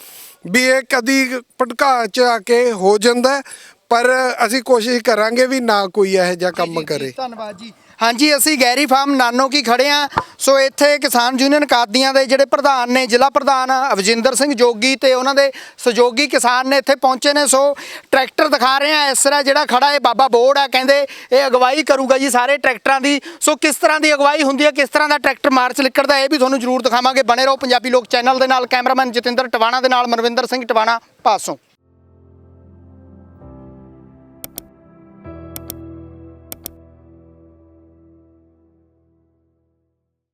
[SPEAKER 2] ਵੀ ਇਹ ਕਦੀ ਭਟਕਾ ਚ ਆ ਕੇ ਹੋ ਜਾਂਦਾ ਪਰ ਅਸੀਂ ਕੋਸ਼ਿਸ਼ ਕਰਾਂਗੇ ਵੀ ਨਾ ਕੋਈ ਇਹੋ ਜਿਹਾ ਕੰਮ ਕਰੇ।
[SPEAKER 1] ਧੰਨਵਾਦ ਜੀ। ਹਾਂਜੀ, ਅਸੀਂ ਗੈਰੀ ਫਾਰਮ ਨਾਨੋ ਕੀ ਖੜੇ ਆ। ਸੋ ਇੱਥੇ ਕਿਸਾਨ ਯੂਨੀਅਨ ਕਾਦੀਆਂ ਦੇ ਜਿਹੜੇ ਪ੍ਰਧਾਨ ਨੇ, ਜ਼ਿਲ੍ਹਾ ਪ੍ਰਧਾਨ ਅਵਜਿੰਦਰ ਸਿੰਘ ਜੋਗੀ ਤੇ ਉਹਨਾਂ ਦੇ ਸਹਿਯੋਗੀ ਕਿਸਾਨ ਨੇ ਇੱਥੇ ਪਹੁੰਚੇ ਨੇ। ਸੋ ਟਰੈਕਟਰ ਦਿਖਾ ਰਹੇ ਆ। ਇਸ ਤਰ੍ਹਾਂ ਜਿਹੜਾ ਖੜਾ ਇਹ ਬਾਬਾ ਬੋੜ ਆ, ਕਹਿੰਦੇ ਇਹ ਅਗਵਾਈ ਕਰੂਗਾ ਜੀ ਸਾਰੇ ਟਰੈਕਟਰਾਂ ਦੀ। ਸੋ ਕਿਸ ਤਰ੍ਹਾਂ ਦੀ ਅਗਵਾਈ ਹੁੰਦੀ ਹੈ ਕਿਸ ਤਰ੍ਹਾਂ ਦਾ ਟਰੈਕਟਰ ਮਾਰਚ ਨਿਕਲਦਾ ਇਹ ਵੀ ਤੁਹਾਨੂੰ ਜ਼ਰੂਰ ਦਿਖਾਵਾਂਗੇ। ਬਣੇ ਰਹੋ ਪੰਜਾਬੀ ਲੋਕ ਚੈਨਲ ਦੇ ਨਾਲ। ਕੈਮਰਾਮੈਨ ਜਤਿੰਦਰ ਟਵਾਣਾ ਦੇ ਨਾਲ ਮਨਵਿੰਦਰ ਸਿੰਘ ਟਵਾਣਾ, ਪਾਸੋਂ।